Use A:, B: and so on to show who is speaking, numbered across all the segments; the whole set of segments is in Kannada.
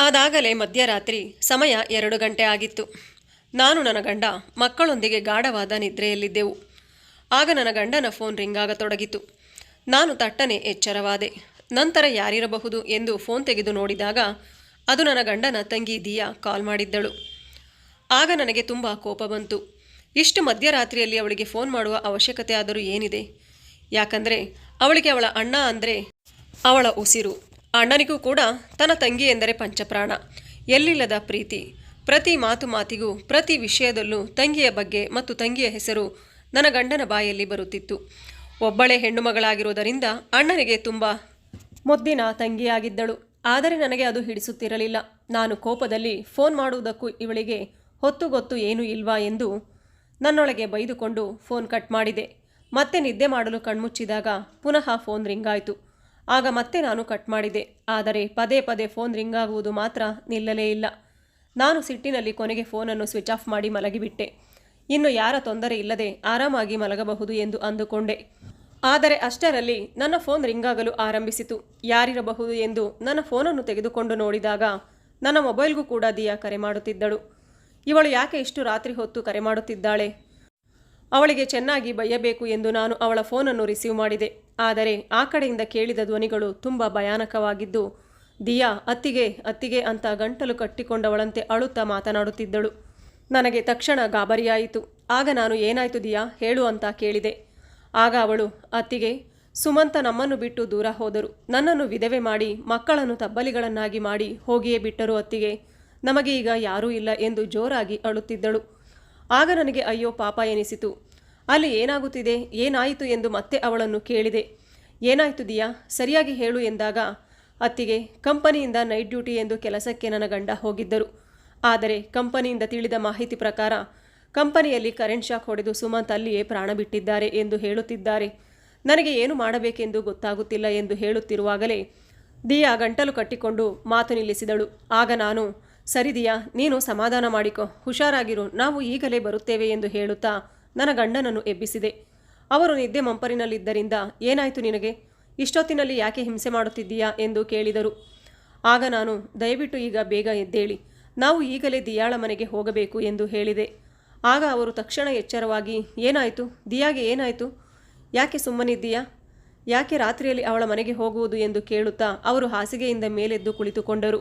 A: ಅದಾಗಲೇ ಮಧ್ಯರಾತ್ರಿ ಸಮಯ ಎರಡು ಗಂಟೆ ಆಗಿತ್ತು. ನಾನು ನನ್ನ ಗಂಡ ಮಕ್ಕಳೊಂದಿಗೆ ಗಾಢವಾದ ನಿದ್ರೆಯಲ್ಲಿದ್ದೆವು. ಆಗ ನನ್ನ ಗಂಡನ ಫೋನ್ ರಿಂಗ್ ಆಗತೊಡಗಿತು. ನಾನು ತಟ್ಟನೆ ಎಚ್ಚರವಾದೆ. ನಂತರ ಯಾರಿರಬಹುದು ಎಂದು ಫೋನ್ ತೆಗೆದು ನೋಡಿದಾಗ ಅದು ನನ್ನ ಗಂಡನ ತಂಗಿ ದಿಯಾ ಕಾಲ್ ಮಾಡಿದ್ದಳು. ಆಗ ನನಗೆ ತುಂಬ ಕೋಪ ಬಂತು. ಇಷ್ಟು ಮಧ್ಯರಾತ್ರಿಯಲ್ಲಿ ಅವಳಿಗೆ ಫೋನ್ ಮಾಡುವ ಅವಶ್ಯಕತೆ ಆದರೂ ಏನಿದೆ? ಯಾಕಂದರೆ ಅವಳಿಗೆ ಅವಳ ಅಣ್ಣ ಅಂದರೆ ಅವಳ ಉಸಿರು. ಅಣ್ಣನಿಗೂ ಕೂಡ ತನ್ನ ತಂಗಿ ಎಂದರೆ ಪಂಚಪ್ರಾಣ. ಎಲ್ಲಿಲ್ಲದ ಪ್ರೀತಿ. ಪ್ರತಿ ಮಾತು ಮಾತಿಗೂ, ಪ್ರತಿ ವಿಷಯದಲ್ಲೂ ತಂಗಿಯ ಬಗ್ಗೆ ಮತ್ತು ತಂಗಿಯ ಹೆಸರು ನನ್ನ ಗಂಡನ ಬಾಯಲ್ಲಿ ಬರುತ್ತಿತ್ತು. ಒಬ್ಬಳೇ ಹೆಣ್ಣು ಮಗಳಾಗಿರುವುದರಿಂದ ಅಣ್ಣನಿಗೆ ತುಂಬ ಮುದ್ದಿನ ತಂಗಿಯಾಗಿದ್ದಳು. ಆದರೆ ನನಗೆ ಅದು ಹಿಡಿಸುತ್ತಿರಲಿಲ್ಲ. ನಾನು ಕೋಪದಲ್ಲಿ, ಫೋನ್ ಮಾಡುವುದಕ್ಕೂ ಇವಳಿಗೆ ಹೊತ್ತು ಗೊತ್ತು ಏನೂ ಇಲ್ವಾ? ಎಂದು ನನ್ನೊಳಗೆ ಬೈದುಕೊಂಡು ಫೋನ್ ಕಟ್ ಮಾಡಿದೆ. ಮತ್ತೆ ನಿದ್ದೆ ಮಾಡಲು ಕಣ್ಮುಚ್ಚಿದಾಗ ಪುನಃ ಫೋನ್ ರಿಂಗ್ ಆಯಿತು. ಆಗ ಮತ್ತೆ ನಾನು ಕಟ್ ಮಾಡಿದೆ. ಆದರೆ ಪದೇ ಪದೇ ಫೋನ್ ರಿಂಗ್ ಆಗುವುದು ಮಾತ್ರ ನಿಲ್ಲಲೇ ಇಲ್ಲ. ನಾನು ಸಿಟ್ಟಿನಲ್ಲಿ ಕೊನೆಗೆ ಫೋನನ್ನು ಸ್ವಿಚ್ ಆಫ್ ಮಾಡಿ ಮಲಗಿಬಿಟ್ಟೆ. ಇನ್ನು ಯಾರ ತೊಂದರೆ ಇಲ್ಲದೆ ಆರಾಮಾಗಿ ಮಲಗಬಹುದು ಎಂದು ಅಂದುಕೊಂಡೆ. ಆದರೆ ಅಷ್ಟರಲ್ಲಿ ನನ್ನ ಫೋನ್ ರಿಂಗ್ ಆಗಲು ಆರಂಭಿಸಿತು. ಯಾರಿರಬಹುದು ಎಂದು ನನ್ನ ಫೋನನ್ನು ತೆಗೆದುಕೊಂಡು ನೋಡಿದಾಗ ನನ್ನ ಮೊಬೈಲ್ಗೂ ಕೂಡ ದಿಯಾ ಕರೆ ಮಾಡುತ್ತಿದ್ದಳು. ಇವಳು ಯಾಕೆ ಇಷ್ಟು ರಾತ್ರಿ ಹೊತ್ತು ಕರೆ ಮಾಡುತ್ತಿದ್ದಾಳೆ? ಅವಳಿಗೆ ಚೆನ್ನಾಗಿ ಬಯ್ಯಬೇಕು ಎಂದು ನಾನು ಅವಳ ಫೋನನ್ನು ರಿಸೀವ್ ಮಾಡಿದೆ. ಆದರೆ ಆ ಕಡೆಯಿಂದ ಕೇಳಿದ ಧ್ವನಿಗಳು ತುಂಬ ಭಯಾನಕವಾಗಿದ್ದು, ದಿಯಾ, ಅತ್ತಿಗೆ ಅತ್ತಿಗೆ ಅಂತ ಗಂಟಲು ಕಟ್ಟಿಕೊಂಡವಳಂತೆ ಅಳುತ್ತಾ ಮಾತನಾಡುತ್ತಿದ್ದಳು. ನನಗೆ ತಕ್ಷಣ ಗಾಬರಿಯಾಯಿತು. ಆಗ ನಾನು ಏನಾಯಿತು ದಿಯಾ, ಹೇಳು ಅಂತ ಕೇಳಿದೆ. ಆಗ ಅವಳು, ಅತ್ತಿಗೆ, ಸುಮಂತ ನಮ್ಮನ್ನು ಬಿಟ್ಟು ದೂರ ಹೋದರು. ನನ್ನನ್ನು ವಿಧವೆ ಮಾಡಿ, ಮಕ್ಕಳನ್ನು ತಬ್ಬಲಿಗಳನ್ನಾಗಿ ಮಾಡಿ ಹೋಗಿಯೇ ಬಿಟ್ಟರು ಅತ್ತಿಗೆ. ನಮಗೆ ಈಗ ಯಾರೂ ಇಲ್ಲ ಎಂದು ಜೋರಾಗಿ ಅಳುತ್ತಿದ್ದಳು. ಆಗ ನನಗೆ ಅಯ್ಯೋ ಪಾಪ ಎನಿಸಿತು. ಅಲ್ಲಿ ಏನಾಗುತ್ತಿದೆ? ಏನಾಯಿತು ಎಂದು ಮತ್ತೆ ಅವಳನ್ನು ಕೇಳಿದೆ. ಏನಾಯಿತು ದಿಯಾ? ಸರಿಯಾಗಿ ಹೇಳು ಎಂದಾಗ ಅತ್ತಿಗೆ, ಕಂಪನಿಯಿಂದ ನೈಟ್ ಡ್ಯೂಟಿ ಎಂದು ಕೆಲಸಕ್ಕೆ ನನ್ನ ಗಂಡ ಹೋಗಿದ್ದರು. ಆದರೆ ಕಂಪನಿಯಿಂದ ತಿಳಿದ ಮಾಹಿತಿ ಪ್ರಕಾರ ಕಂಪನಿಯಲ್ಲಿ ಕರೆಂಟ್ ಶಾಕ್ ಹೊಡೆದು ಸುಮಂತ್ ಅಲ್ಲಿಯೇ ಪ್ರಾಣ ಬಿಟ್ಟಿದ್ದಾರೆ ಎಂದು ಹೇಳುತ್ತಿದ್ದಾರೆ. ನನಗೆ ಏನು ಮಾಡಬೇಕೆಂದು ಗೊತ್ತಾಗುತ್ತಿಲ್ಲ ಎಂದು ಹೇಳುತ್ತಿರುವಾಗಲೇ ದಿಯಾ ಗಂಟಲು ಕಟ್ಟಿಕೊಂಡು ಮಾತು ನಿಲ್ಲಿಸಿದಳು. ಆಗ ನಾನು ಸರಿ ದಿಯಾ ನೀನು ಸಮಾಧಾನ ಮಾಡಿಕೊ, ಹುಷಾರಾಗಿರು, ನಾವು ಈಗಲೇ ಬರುತ್ತೇವೆ ಎಂದು ಹೇಳುತ್ತಾ ನನ್ನ ಗಂಡನನ್ನು ಎಬ್ಬಿಸಿದೆ. ಅವರು ನಿದ್ದೆ ಮಂಪರಿನಲ್ಲಿದ್ದರಿಂದ ಏನಾಯಿತು ನಿನಗೆ? ಇಷ್ಟೊತ್ತಿನಲ್ಲಿ ಯಾಕೆ ಹಿಂಸೆ ಮಾಡುತ್ತಿದ್ದೀಯಾ ಎಂದು ಕೇಳಿದರು. ಆಗ ನಾನು, ದಯವಿಟ್ಟು ಈಗ ಬೇಗ ಎದ್ದೇಳಿ, ನಾವು ಈಗಲೇ ದಿಯಾಳ ಮನೆಗೆ ಹೋಗಬೇಕು ಎಂದು ಹೇಳಿದೆ. ಆಗ ಅವರು ತಕ್ಷಣ ಎಚ್ಚರವಾಗಿ, ಏನಾಯಿತು? ದಿಯಾಗೆ ಏನಾಯಿತು? ಯಾಕೆ ಸುಮ್ಮನಿದ್ದೀಯಾ? ಯಾಕೆ ರಾತ್ರಿಯಲ್ಲಿ ಅವಳ ಮನೆಗೆ ಹೋಗುವುದು ಎಂದು ಕೇಳುತ್ತಾ ಅವರು ಹಾಸಿಗೆಯಿಂದ ಮೇಲೆದ್ದು ಕುಳಿತುಕೊಂಡರು.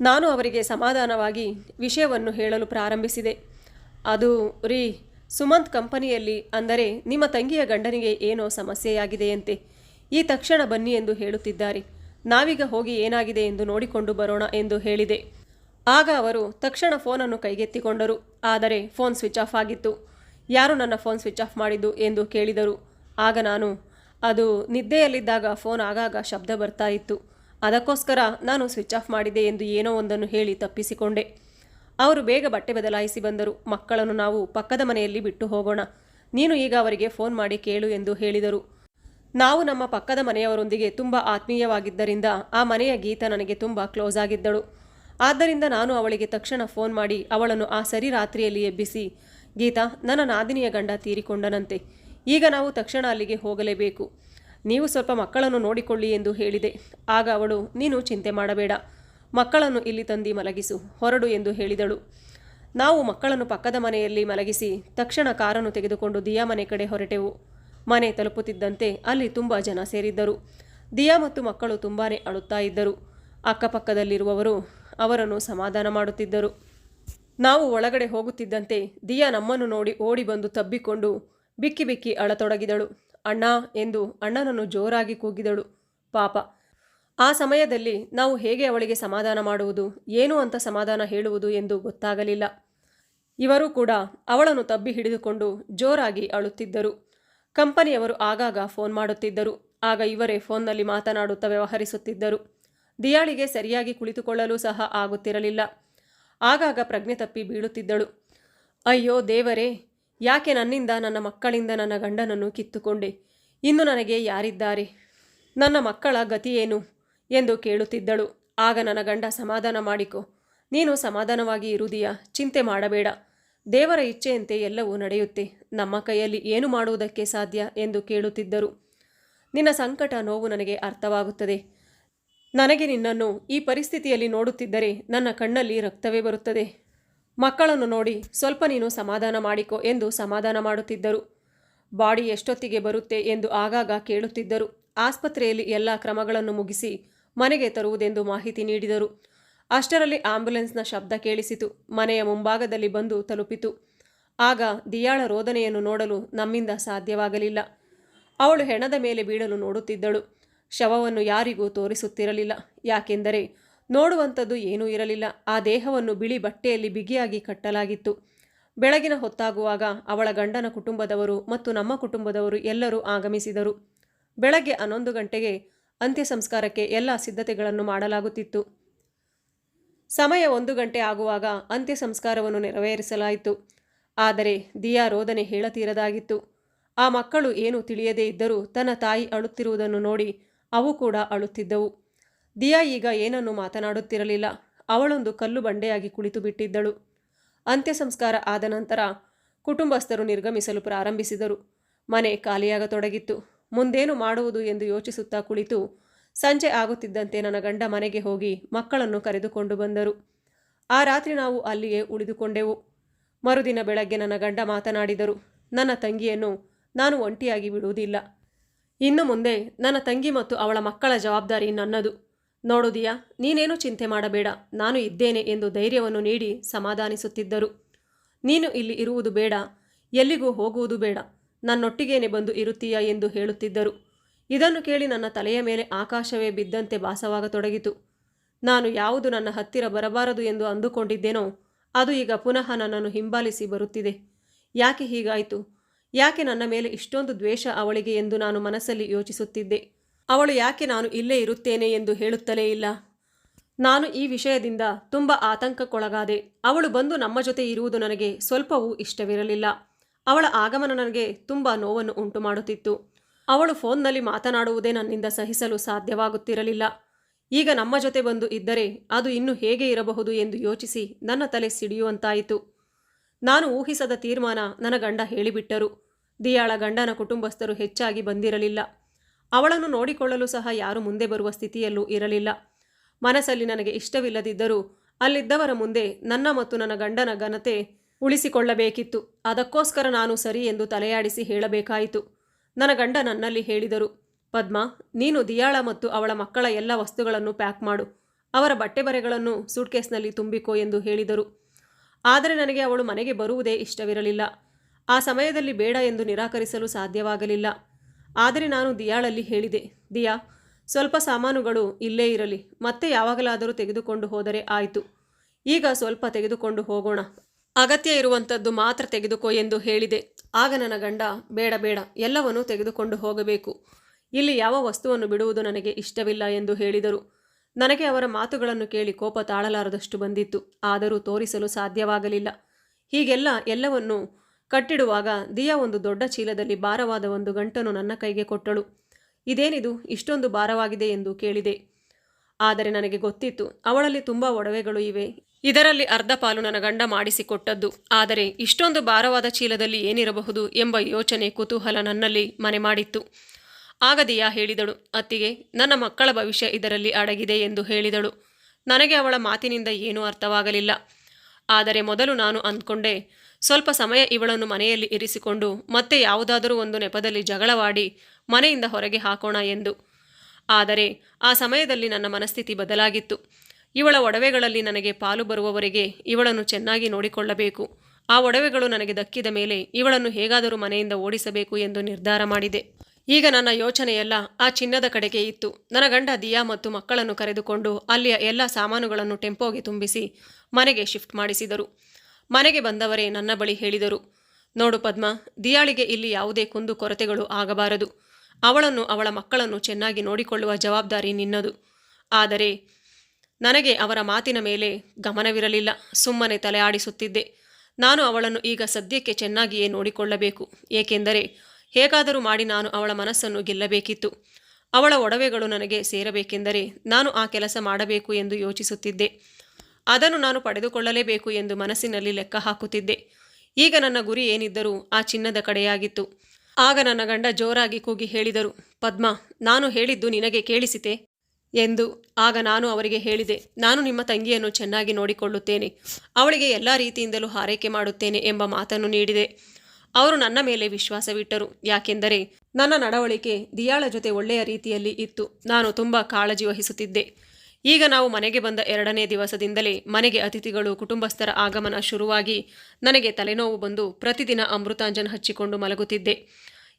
A: ನಾನು ಅವರಿಗೆ ಸಮಾಧಾನವಾಗಿ ವಿಷಯವನ್ನು ಹೇಳಲು ಪ್ರಾರಂಭಿಸಿದೆ. ಅದು, ರೀ, ಸುಮಂತ್ ಕಂಪನಿಯಲ್ಲಿ ಅಂದರೆ ನಿಮ್ಮ ತಂಗಿಯ ಗಂಡನಿಗೆ ಏನೋ ಸಮಸ್ಯೆಯಾಗಿದೆಯಂತೆ. ಈ ತಕ್ಷಣ ಬನ್ನಿ ಎಂದು ಹೇಳುತ್ತಿದ್ದಾರೆ. ನಾವೀಗ ಹೋಗಿ ಏನಾಗಿದೆ ಎಂದು ನೋಡಿಕೊಂಡು ಬರೋಣ ಎಂದು ಹೇಳಿದೆ. ಆಗ ಅವರು ತಕ್ಷಣ ಫೋನನ್ನು ಕೈಗೆತ್ತಿಕೊಂಡರು. ಆದರೆ ಫೋನ್ ಸ್ವಿಚ್ ಆಫ್ ಆಗಿತ್ತು. ಯಾರು ನನ್ನ ಫೋನ್ ಸ್ವಿಚ್ ಆಫ್ ಮಾಡಿದ್ದು ಎಂದು ಕೇಳಿದರು. ಆಗ ನಾನು, ಅದು ನಿದ್ದೆಯಲ್ಲಿದ್ದಾಗ ಫೋನ್ ಆಗಾಗ ಶಬ್ದ ಬರ್ತಾ ಇತ್ತು. ಅದಕ್ಕೋಸ್ಕರ ನಾನು ಸ್ವಿಚ್ ಆಫ್ ಮಾಡಿದೆ ಎಂದು ಏನೋ ಒಂದನ್ನು ಹೇಳಿ ತಪ್ಪಿಸಿಕೊಂಡೆ. ಅವರು ಬೇಗ ಬಟ್ಟೆ ಬದಲಾಯಿಸಿ ಬಂದರು. ಮಕ್ಕಳನ್ನು ನಾವು ಪಕ್ಕದ ಮನೆಯಲ್ಲಿ ಬಿಟ್ಟು ಹೋಗೋಣ. ನೀನು ಈಗ ಅವರಿಗೆ ಫೋನ್ ಮಾಡಿ ಕೇಳು ಎಂದು ಹೇಳಿದರು. ನಾವು ನಮ್ಮ ಪಕ್ಕದ ಮನೆಯವರೊಂದಿಗೆ ತುಂಬ ಆತ್ಮೀಯವಾಗಿದ್ದರಿಂದ ಆ ಮನೆಯ ಗೀತ ನನಗೆ ತುಂಬ ಕ್ಲೋಸ್ ಆಗಿದ್ದಳು. ಆದ್ದರಿಂದ ನಾನು ಅವಳಿಗೆ ತಕ್ಷಣ ಫೋನ್ ಮಾಡಿ ಅವಳನ್ನು ಆ ಸರಿ ರಾತ್ರಿಯಲ್ಲಿ ಎಬ್ಬಿಸಿ, ಗೀತಾ, ನನ್ನ ನಾದಿನಿಯ ಗಂಡ ತೀರಿಕೊಂಡನಂತೆ. ಈಗ ನಾವು ತಕ್ಷಣ ಅಲ್ಲಿಗೆ ಹೋಗಲೇಬೇಕು. ನೀವು ಸ್ವಲ್ಪ ಮಕ್ಕಳನ್ನು ನೋಡಿಕೊಳ್ಳಿ ಎಂದು ಹೇಳಿದೆ. ಆಗ ಅವಳು, ನೀನು ಚಿಂತೆ ಮಾಡಬೇಡ. ಮಕ್ಕಳನ್ನು ಇಲ್ಲಿ ತಂದು ಮಲಗಿಸು, ಹೊರಡು ಎಂದು ಹೇಳಿದಳು. ನಾವು ಮಕ್ಕಳನ್ನು ಪಕ್ಕದ ಮನೆಯಲ್ಲಿ ಮಲಗಿಸಿ, ತಕ್ಷಣ ಕಾರನ್ನು ತೆಗೆದುಕೊಂಡು ದಿಯಾ ಮನೆ ಕಡೆ ಹೊರಟೆವು. ಮನೆ ತಲುಪುತ್ತಿದ್ದಂತೆ ಅಲ್ಲಿ ತುಂಬ ಜನ ಸೇರಿದ್ದರು. ದಿಯಾ ಮತ್ತು ಮಕ್ಕಳು ತುಂಬಾ ಅಳುತ್ತಾ ಇದ್ದರು. ಅಕ್ಕಪಕ್ಕದಲ್ಲಿರುವವರು ಅವರನ್ನು ಸಮಾಧಾನ ಮಾಡುತ್ತಿದ್ದರು. ನಾವು ಒಳಗಡೆ ಹೋಗುತ್ತಿದ್ದಂತೆ ದಿಯಾ ನಮ್ಮನ್ನು ನೋಡಿ ಓಡಿ ಬಂದು ತಬ್ಬಿಕೊಂಡು ಬಿಕ್ಕಿ ಬಿಕ್ಕಿ ಅಳತೊಡಗಿದಳು. ಅಣ್ಣ ಎಂದು ಅಣ್ಣನನ್ನು ಜೋರಾಗಿ ಕೂಗಿದಳು ಪಾಪ. ಆ ಸಮಯದಲ್ಲಿ ನಾವು ಹೇಗೆ ಅವಳಿಗೆ ಸಮಾಧಾನ ಮಾಡುವುದು, ಏನು ಅಂತ ಸಮಾಧಾನ ಹೇಳುವುದು ಎಂದು ಗೊತ್ತಾಗಲಿಲ್ಲ. ಇವರು ಕೂಡ ಅವಳನ್ನು ತಬ್ಬಿ ಹಿಡಿದುಕೊಂಡು ಜೋರಾಗಿ ಅಳುತ್ತಿದ್ದರು. ಕಂಪನಿಯವರು ಆಗಾಗ ಫೋನ್ ಮಾಡುತ್ತಿದ್ದರು. ಆಗ ಇವರೇ ಫೋನ್ನಲ್ಲಿ ಮಾತನಾಡುತ್ತಾ ವ್ಯವಹರಿಸುತ್ತಿದ್ದರು. ದಿಯಾಳಿಗೆ ಸರಿಯಾಗಿ ಕುಳಿತುಕೊಳ್ಳಲು ಸಹ ಆಗುತ್ತಿರಲಿಲ್ಲ. ಆಗಾಗ ಪ್ರಜ್ಞೆ ತಪ್ಪಿ ಬೀಳುತ್ತಿದ್ದಳು. ಅಯ್ಯೋ ದೇವರೇ ಯಾಕೆ ನನ್ನಿಂದ, ನನ್ನ ಮಕ್ಕಳಿಂದ ನನ್ನ ಗಂಡನನ್ನು ಕಿತ್ತುಕೊಂಡೆ? ಇನ್ನು ನನಗೆ ಯಾರಿದ್ದಾರೆ? ನನ್ನ ಮಕ್ಕಳ ಗತಿಯೇನು ಎಂದು ಕೇಳುತ್ತಿದ್ದಳು. ಆಗ ನನ್ನ ಗಂಡ, ಸಮಾಧಾನ ಮಾಡಿಕೊ. ನೀನು ಸಮಾಧಾನವಾಗಿ ಇರುವುದೀಯ ಚಿಂತೆ ಮಾಡಬೇಡ. ದೇವರ ಇಚ್ಛೆಯಂತೆ ಎಲ್ಲವೂ ನಡೆಯುತ್ತೆ. ನಮ್ಮ ಕೈಯಲ್ಲಿ ಏನು ಮಾಡುವುದಕ್ಕೆ ಸಾಧ್ಯ? ಎಂದು ಕೇಳುತ್ತಿದ್ದರು. ನಿನ್ನ ಸಂಕಟ, ನೋವು ನನಗೆ ಅರ್ಥವಾಗುತ್ತದೆ. ನನಗೆ ನಿನ್ನನ್ನು ಈ ಪರಿಸ್ಥಿತಿಯಲ್ಲಿ ನೋಡುತ್ತಿದ್ದರೆ ನನ್ನ ಕಣ್ಣಲ್ಲಿ ರಕ್ತವೇ ಬರುತ್ತದೆ. ಮಕ್ಕಳನ್ನು ನೋಡಿ ಸ್ವಲ್ಪ ನೀನು ಸಮಾಧಾನ ಮಾಡಿಕೊ ಎಂದು ಸಮಾಧಾನ ಮಾಡುತ್ತಿದ್ದರು. ಬಾಡಿ ಎಷ್ಟೊತ್ತಿಗೆ ಬರುತ್ತೆ ಎಂದು ಆಗಾಗ ಕೇಳುತ್ತಿದ್ದರು. ಆಸ್ಪತ್ರೆಯಲ್ಲಿ ಎಲ್ಲ ಕ್ರಮಗಳನ್ನು ಮುಗಿಸಿ ಮನೆಗೆ ತರುವುದೆಂದು ಮಾಹಿತಿ ನೀಡಿದರು. ಅಷ್ಟರಲ್ಲಿ ಆಂಬ್ಯುಲೆನ್ಸ್ನ ಶಬ್ದ ಕೇಳಿಸಿತು. ಮನೆಯ ಮುಂಭಾಗದಲ್ಲಿ ಬಂದು ತಲುಪಿತು. ಆಗ ದಿಯಾಳ ರೋದನೆಯನ್ನು ನೋಡಲು ನಮ್ಮಿಂದ ಸಾಧ್ಯವಾಗಲಿಲ್ಲ. ಅವಳು ಹೆಣದ ಮೇಲೆ ಬೀಳಲು ನೋಡುತ್ತಿದ್ದಳು. ಶವವನ್ನು ಯಾರಿಗೂ ತೋರಿಸುತ್ತಿರಲಿಲ್ಲ. ಯಾಕೆಂದರೆ ನೋಡುವಂಥದ್ದು ಏನೂ ಇರಲಿಲ್ಲ. ಆ ದೇಹವನ್ನು ಬಿಳಿ ಬಟ್ಟೆಯಲ್ಲಿ ಬಿಗಿಯಾಗಿ ಕಟ್ಟಲಾಗಿತ್ತು. ಬೆಳಗಿನ ಹೊತ್ತಾಗುವಾಗ ಅವಳ ಗಂಡನ ಕುಟುಂಬದವರು ಮತ್ತು ನಮ್ಮ ಕುಟುಂಬದವರು ಎಲ್ಲರೂ ಆಗಮಿಸಿದರು. ಬೆಳಗ್ಗೆ ಹನ್ನೊಂದು ಗಂಟೆಗೆ ಅಂತ್ಯ ಸಂಸ್ಕಾರಕ್ಕೆ ಎಲ್ಲ ಸಿದ್ಧತೆಗಳನ್ನು ಮಾಡಲಾಗುತ್ತಿತ್ತು. ಸಮಯ ಒಂದು ಗಂಟೆ ಆಗುವಾಗ ಅಂತ್ಯ ಸಂಸ್ಕಾರವನ್ನು ನೆರವೇರಿಸಲಾಯಿತು. ಆದರೆ ದಿಯಾ ರೋದನೆ ಹೇಳತೀರದಾಗಿತ್ತು. ಆ ಮಕ್ಕಳು ಏನು ತಿಳಿಯದೇ ಇದ್ದರೂ ತನ್ನ ತಾಯಿ ಅಳುತ್ತಿರುವುದನ್ನು ನೋಡಿ ಅವು ಕೂಡ ಅಳುತ್ತಿದ್ದವು. ದಿಯಾ ಈಗ ಏನನ್ನು ಮಾತನಾಡುತ್ತಿರಲಿಲ್ಲ. ಅವಳೊಂದು ಕಲ್ಲು ಬಂಡೆಯಾಗಿ ಕುಳಿತು ಬಿಟ್ಟಿದ್ದಳು. ಅಂತ್ಯ ಆದ ನಂತರ ಕುಟುಂಬಸ್ಥರು ನಿರ್ಗಮಿಸಲು ಪ್ರಾರಂಭಿಸಿದರು. ಮನೆ ಖಾಲಿಯಾಗತೊಡಗಿತ್ತು. ಮುಂದೇನು ಮಾಡುವುದು ಎಂದು ಯೋಚಿಸುತ್ತಾ ಕುಳಿತು ಸಂಜೆ ಆಗುತ್ತಿದ್ದಂತೆ ನನ್ನ ಗಂಡ ಮನೆಗೆ ಹೋಗಿ ಮಕ್ಕಳನ್ನು ಕರೆದುಕೊಂಡು ಬಂದರು. ಆ ರಾತ್ರಿ ನಾವು ಅಲ್ಲಿಯೇ ಉಳಿದುಕೊಂಡೆವು. ಮರುದಿನ ಬೆಳಗ್ಗೆ ನನ್ನ ಗಂಡ ಮಾತನಾಡಿದರು, ನನ್ನ ತಂಗಿಯನ್ನು ನಾನು ಒಂಟಿಯಾಗಿ ಬಿಡುವುದಿಲ್ಲ. ಇನ್ನು ಮುಂದೆ ನನ್ನ ತಂಗಿ ಮತ್ತು ಅವಳ ಮಕ್ಕಳ ಜವಾಬ್ದಾರಿ ನನ್ನದು. ನೋಡುದಿಯಾ ನೀನೇನು ಚಿಂತೆ ಮಾಡಬೇಡ. ನಾನು ಇದ್ದೇನೆ ಎಂದು ಧೈರ್ಯವನ್ನು ನೀಡಿ ಸಮಾಧಾನಿಸುತ್ತಿದ್ದರು. ನೀನು ಇಲ್ಲಿ ಇರುವುದು ಬೇಡ. ಎಲ್ಲಿಗೂ ಹೋಗುವುದು ಬೇಡ. ನನ್ನೊಟ್ಟಿಗೇನೆ ಬಂದು ಇರುತ್ತೀಯಾ ಎಂದು ಹೇಳುತ್ತಿದ್ದರು. ಇದನ್ನು ಕೇಳಿ ನನ್ನ ತಲೆಯ ಮೇಲೆ ಆಕಾಶವೇ ಬಿದ್ದಂತೆ ಭಾಸವಾಗತೊಡಗಿತು. ನಾನು ಯಾವುದು ನನ್ನ ಹತ್ತಿರ ಬರಬಾರದು ಎಂದು ಅಂದುಕೊಂಡಿದ್ದೇನೋ, ಅದು ಈಗ ಪುನಃ ನನ್ನನ್ನು ಹಿಂಬಾಲಿಸಿ ಬರುತ್ತಿದೆ. ಯಾಕೆ ಹೀಗಾಯಿತು? ಯಾಕೆ ನನ್ನ ಮೇಲೆ ಇಷ್ಟೊಂದು ದ್ವೇಷ ಅವಳಿಗೆ ಎಂದು ನಾನು ಮನಸ್ಸಲ್ಲಿ ಯೋಚಿಸುತ್ತಿದ್ದೆ. ಅವಳು ಯಾಕೆ ನಾನು ಇಲ್ಲೇ ಇರುತ್ತೇನೆ ಎಂದು ಹೇಳುತ್ತಲೇ ಇಲ್ಲ. ನಾನು ಈ ವಿಷಯದಿಂದ ತುಂಬ ಆತಂಕಕ್ಕೊಳಗಾದೆ. ಅವಳು ಬಂದು ನಮ್ಮ ಜೊತೆ ಇರುವುದು ನನಗೆ ಸ್ವಲ್ಪವೂ ಇಷ್ಟವಿರಲಿಲ್ಲ. ಅವಳ ಆಗಮನ ನನಗೆ ತುಂಬ ನೋವನ್ನು ಉಂಟು ಮಾಡುತ್ತಿತ್ತು ಅವಳು ಫೋನ್ನಲ್ಲಿ ಮಾತನಾಡುವುದೇ ನನ್ನಿಂದ ಸಹಿಸಲು ಸಾಧ್ಯವಾಗುತ್ತಿರಲಿಲ್ಲ. ಈಗ ನಮ್ಮ ಜೊತೆ ಬಂದು ಇದ್ದರೆ ಅದು ಇನ್ನು ಹೇಗೆ ಇರಬಹುದು ಎಂದು ಯೋಚಿಸಿ ನನ್ನ ತಲೆ ಸಿಡಿಯುವಂತಾಯಿತು. ನಾನು ಊಹಿಸದ ತೀರ್ಮಾನ ನನ್ನ ಗಂಡ ಹೇಳಿಬಿಟ್ಟರು. ದಿಯಾಳ ಗಂಡನ ಕುಟುಂಬಸ್ಥರು ಹೆಚ್ಚಾಗಿ ಬಂದಿರಲಿಲ್ಲ. ಅವಳನ್ನು ನೋಡಿಕೊಳ್ಳಲು ಸಹ ಯಾರು ಮುಂದೆ ಬರುವ ಸ್ಥಿತಿಯಲ್ಲೂ ಇರಲಿಲ್ಲ. ಮನಸ್ಸಲ್ಲಿ ನನಗೆ ಇಷ್ಟವಿಲ್ಲದಿದ್ದರೂ ಅಲ್ಲಿದ್ದವರ ಮುಂದೆ ನನ್ನ ಮತ್ತು ನನ್ನ ಗಂಡನ ಘನತೆ ಉಳಿಸಿಕೊಳ್ಳಬೇಕಿತ್ತು. ಅದಕ್ಕೋಸ್ಕರ ನಾನು ಸರಿ ಎಂದು ತಲೆಯಾಡಿಸಿ ಹೇಳಬೇಕಾಯಿತು. ನನ್ನ ಗಂಡ ನನ್ನಲ್ಲಿ ಹೇಳಿದರು, ಪದ್ಮ, ನೀನು ದಿಯಾಳ ಮತ್ತು ಅವಳ ಮಕ್ಕಳ ಎಲ್ಲ ವಸ್ತುಗಳನ್ನು ಪ್ಯಾಕ್ ಮಾಡು. ಅವರ ಬಟ್ಟೆ ಬರೆಗಳನ್ನು ಸೂಟ್ಕೇಸ್ನಲ್ಲಿ ತುಂಬಿಕೋ ಎಂದು ಹೇಳಿದರು. ಆದರೆ ನನಗೆ ಅವಳು ಮನೆಗೆ ಬರುವುದೇ ಇಷ್ಟವಿರಲಿಲ್ಲ. ಆ ಸಮಯದಲ್ಲಿ ಬೇಡ ಎಂದು ನಿರಾಕರಿಸಲು ಸಾಧ್ಯವಾಗಲಿಲ್ಲ. ಆದರೆ ನಾನು ದಿಯಾಳಲ್ಲಿ ಹೇಳಿದೆ, ದಿಯಾ, ಸ್ವಲ್ಪ ಸಾಮಾನುಗಳು ಇಲ್ಲೇ ಇರಲಿ, ಮತ್ತೆ ಯಾವಾಗಲಾದರೂ ತೆಗೆದುಕೊಂಡು ಹೋದರೆ ಆಯಿತು. ಈಗ ಸ್ವಲ್ಪ ತೆಗೆದುಕೊಂಡು ಹೋಗೋಣ. ಅಗತ್ಯ ಇರುವಂಥದ್ದು ಮಾತ್ರ ತೆಗೆದುಕೋ ಎಂದು ಹೇಳಿದೆ. ಆಗ ನನ್ನ ಗಂಡ, ಬೇಡ ಬೇಡ, ಎಲ್ಲವನ್ನೂ ತೆಗೆದುಕೊಂಡು ಹೋಗಬೇಕು. ಇಲ್ಲಿ ಯಾವ ವಸ್ತುವನ್ನು ಬಿಡುವುದು ನನಗೆ ಇಷ್ಟವಿಲ್ಲ ಎಂದು ಹೇಳಿದರು. ನನಗೆ ಅವರ ಮಾತುಗಳನ್ನು ಕೇಳಿ ಕೋಪ ತಾಳಲಾರದಷ್ಟು ಬಂದಿತ್ತು. ಆದರೂ ತೋರಿಸಲು ಸಾಧ್ಯವಾಗಲಿಲ್ಲ. ಹೀಗೆಲ್ಲ ಎಲ್ಲವನ್ನು ಕಟ್ಟಿಡುವಾಗ ದಿಯಾ ಒಂದು ದೊಡ್ಡ ಚೀಲದಲ್ಲಿ ಭಾರವಾದ ಒಂದು ಗಂಟನ್ನು ನನ್ನ ಕೈಗೆ ಕೊಟ್ಟಳು. ಇದೇನಿದು? ಇಷ್ಟೊಂದು ಭಾರವಾಗಿದೆ ಎಂದು ಕೇಳಿದೆ. ಆದರೆ ನನಗೆ ಗೊತ್ತಿತ್ತು, ಅವಳಲ್ಲಿ ತುಂಬ ಒಡವೆಗಳು ಇವೆ. ಇದರಲ್ಲಿ ಅರ್ಧ ಪಾಲು ನನ್ನ ಗಂಡ ಮಾಡಿಸಿಕೊಟ್ಟದ್ದು. ಆದರೆ ಇಷ್ಟೊಂದು ಭಾರವಾದ ಚೀಲದಲ್ಲಿ ಏನಿರಬಹುದು ಎಂಬ ಯೋಚನೆ ಕುತೂಹಲ ನನ್ನಲ್ಲಿ ಮನೆ ಮಾಡಿತ್ತು. ಆಗ ದಿಯಾ ಹೇಳಿದಳು, ಅತ್ತಿಗೆ, ನನ್ನ ಮಕ್ಕಳ ಭವಿಷ್ಯ ಇದರಲ್ಲಿ ಅಡಗಿದೆ ಎಂದು ಹೇಳಿದಳು. ನನಗೆ ಅವಳ ಮಾತಿನಿಂದ ಏನೂ ಅರ್ಥವಾಗಲಿಲ್ಲ. ಆದರೆ ಮೊದಲು ನಾನು ಅಂದ್ಕೊಂಡೆ ಸ್ವಲ್ಪ ಸಮಯ ಇವಳನ್ನು ಮನೆಯಲ್ಲಿ ಇರಿಸಿಕೊಂಡು ಮತ್ತೆ ಯಾವುದಾದರೂ ಒಂದು ನೆಪದಲ್ಲಿ ಜಗಳವಾಡಿ ಮನೆಯಿಂದ ಹೊರಗೆ ಹಾಕೋಣ ಎಂದು. ಆದರೆ ಆ ಸಮಯದಲ್ಲಿ ನನ್ನ ಮನಸ್ಥಿತಿ ಬದಲಾಗಿತ್ತು. ಇವಳ ಒಡವೆಗಳಲ್ಲಿ ನನಗೆ ಪಾಲು ಬರುವವರೆಗೆ ಇವಳನ್ನು ಚೆನ್ನಾಗಿ ನೋಡಿಕೊಳ್ಳಬೇಕು. ಆ ಒಡವೆಗಳು ನನಗೆ ದಕ್ಕಿದ ಮೇಲೆ ಇವಳನ್ನು ಹೇಗಾದರೂ ಮನೆಯಿಂದ ಓಡಿಸಬೇಕು ಎಂದು ನಿರ್ಧಾರ ಮಾಡಿದೆ. ಈಗ ನನ್ನ ಯೋಚನೆಯೆಲ್ಲ ಆ ಚಿನ್ನದ ಕಡೆಗೆ ಇತ್ತು. ನನ್ನ ಗಂಡ ದಿಯಾ ಮತ್ತು ಮಕ್ಕಳನ್ನು ಕರೆದುಕೊಂಡು ಅಲ್ಲಿಯ ಎಲ್ಲ ಸಾಮಾನುಗಳನ್ನು ಟೆಂಪೋಗೆ ತುಂಬಿಸಿ ಮನೆಗೆ ಶಿಫ್ಟ್ ಮಾಡಿಸಿದರು. ಮನೆಗೆ ಬಂದವರೇ ನನ್ನ ಬಳಿ ಹೇಳಿದರು. ನೋಡು ಪದ್ಮ, ದಿಯಾಳಿಗೆ ಇಲ್ಲಿ ಯಾವುದೇ ಕುಂದು ಕೊರತೆಗಳು ಆಗಬಾರದು. ಅವಳನ್ನು ಅವಳ ಮಕ್ಕಳನ್ನು ಚೆನ್ನಾಗಿ ನೋಡಿಕೊಳ್ಳುವ ಜವಾಬ್ದಾರಿ ನಿನ್ನದು. ಆದರೆ ನನಗೆ ಅವರ ಮಾತಿನ ಮೇಲೆ ಗಮನವಿರಲಿಲ್ಲ. ಸುಮ್ಮನೆ ತಲೆ ಆಡಿಸುತ್ತಿದ್ದೆ. ನಾನು ಅವಳನ್ನು ಈಗ ಸದ್ಯಕ್ಕೆ ಚೆನ್ನಾಗಿಯೇ ನೋಡಿಕೊಳ್ಳಬೇಕು. ಏಕೆಂದರೆ ಹೇಗಾದರೂ ಮಾಡಿ ನಾನು ಅವಳ ಮನಸ್ಸನ್ನು ಗೆಲ್ಲಬೇಕಿತ್ತು. ಅವಳ ಒಡವೆಗಳು ನನಗೆ ಸೇರಬೇಕೆಂದರೆ ನಾನು ಆ ಕೆಲಸ ಮಾಡಬೇಕು ಎಂದು ಯೋಚಿಸುತ್ತಿದ್ದೆ. ಅದನ್ನು ನಾನು ಪಡೆದುಕೊಳ್ಳಲೇಬೇಕು ಎಂದು ಮನಸ್ಸಿನಲ್ಲಿ ಲೆಕ್ಕ ಹಾಕುತ್ತಿದ್ದೆ. ಈಗ ನನ್ನ ಗುರಿ ಏನಿದ್ದರೂ ಆ ಚಿನ್ನದ ಕಡೆಯಾಗಿತ್ತು. ಆಗ ನನ್ನ ಗಂಡ ಜೋರಾಗಿ ಕೂಗಿ ಹೇಳಿದರು, ಪದ್ಮ, ನಾನು ಹೇಳಿದ್ದು ನಿನಗೆ ಕೇಳಿಸಿತೆ? ಎಂದು ಆಗ ನಾನು ಅವರಿಗೆ ಹೇಳಿದೆ, ನಾನು ನಿಮ್ಮ ತಂಗಿಯನ್ನು ಚೆನ್ನಾಗಿ ನೋಡಿಕೊಳ್ಳುತ್ತೇನೆ. ಅವಳಿಗೆ ಎಲ್ಲ ರೀತಿಯಿಂದಲೂ ಹಾರೈಕೆ ಮಾಡುತ್ತೇನೆ ಎಂಬ ಮಾತನ್ನು ನೀಡಿದೆ. ಅವರು ನನ್ನ ಮೇಲೆ ವಿಶ್ವಾಸವಿಟ್ಟರು. ಯಾಕೆಂದರೆ ನನ್ನ ನಡವಳಿಕೆ ದಿಯಾಳ ಜೊತೆ ಒಳ್ಳೆಯ ರೀತಿಯಲ್ಲಿ ಇತ್ತು. ನಾನು ತುಂಬ ಕಾಳಜಿ ವಹಿಸುತ್ತಿದ್ದೆ. ಈಗ ನಾವು ಮನೆಗೆ ಬಂದ ಎರಡನೇ ದಿವಸದಿಂದಲೇ ಮನೆಗೆ ಅತಿಥಿಗಳು, ಕುಟುಂಬಸ್ಥರ ಆಗಮನ ಶುರುವಾಗಿ ನನಗೆ ತಲೆನೋವು ಬಂದು ಪ್ರತಿದಿನ ಅಮೃತಾಂಜನ್ ಹಚ್ಚಿಕೊಂಡು ಮಲಗುತ್ತಿದ್ದೆ.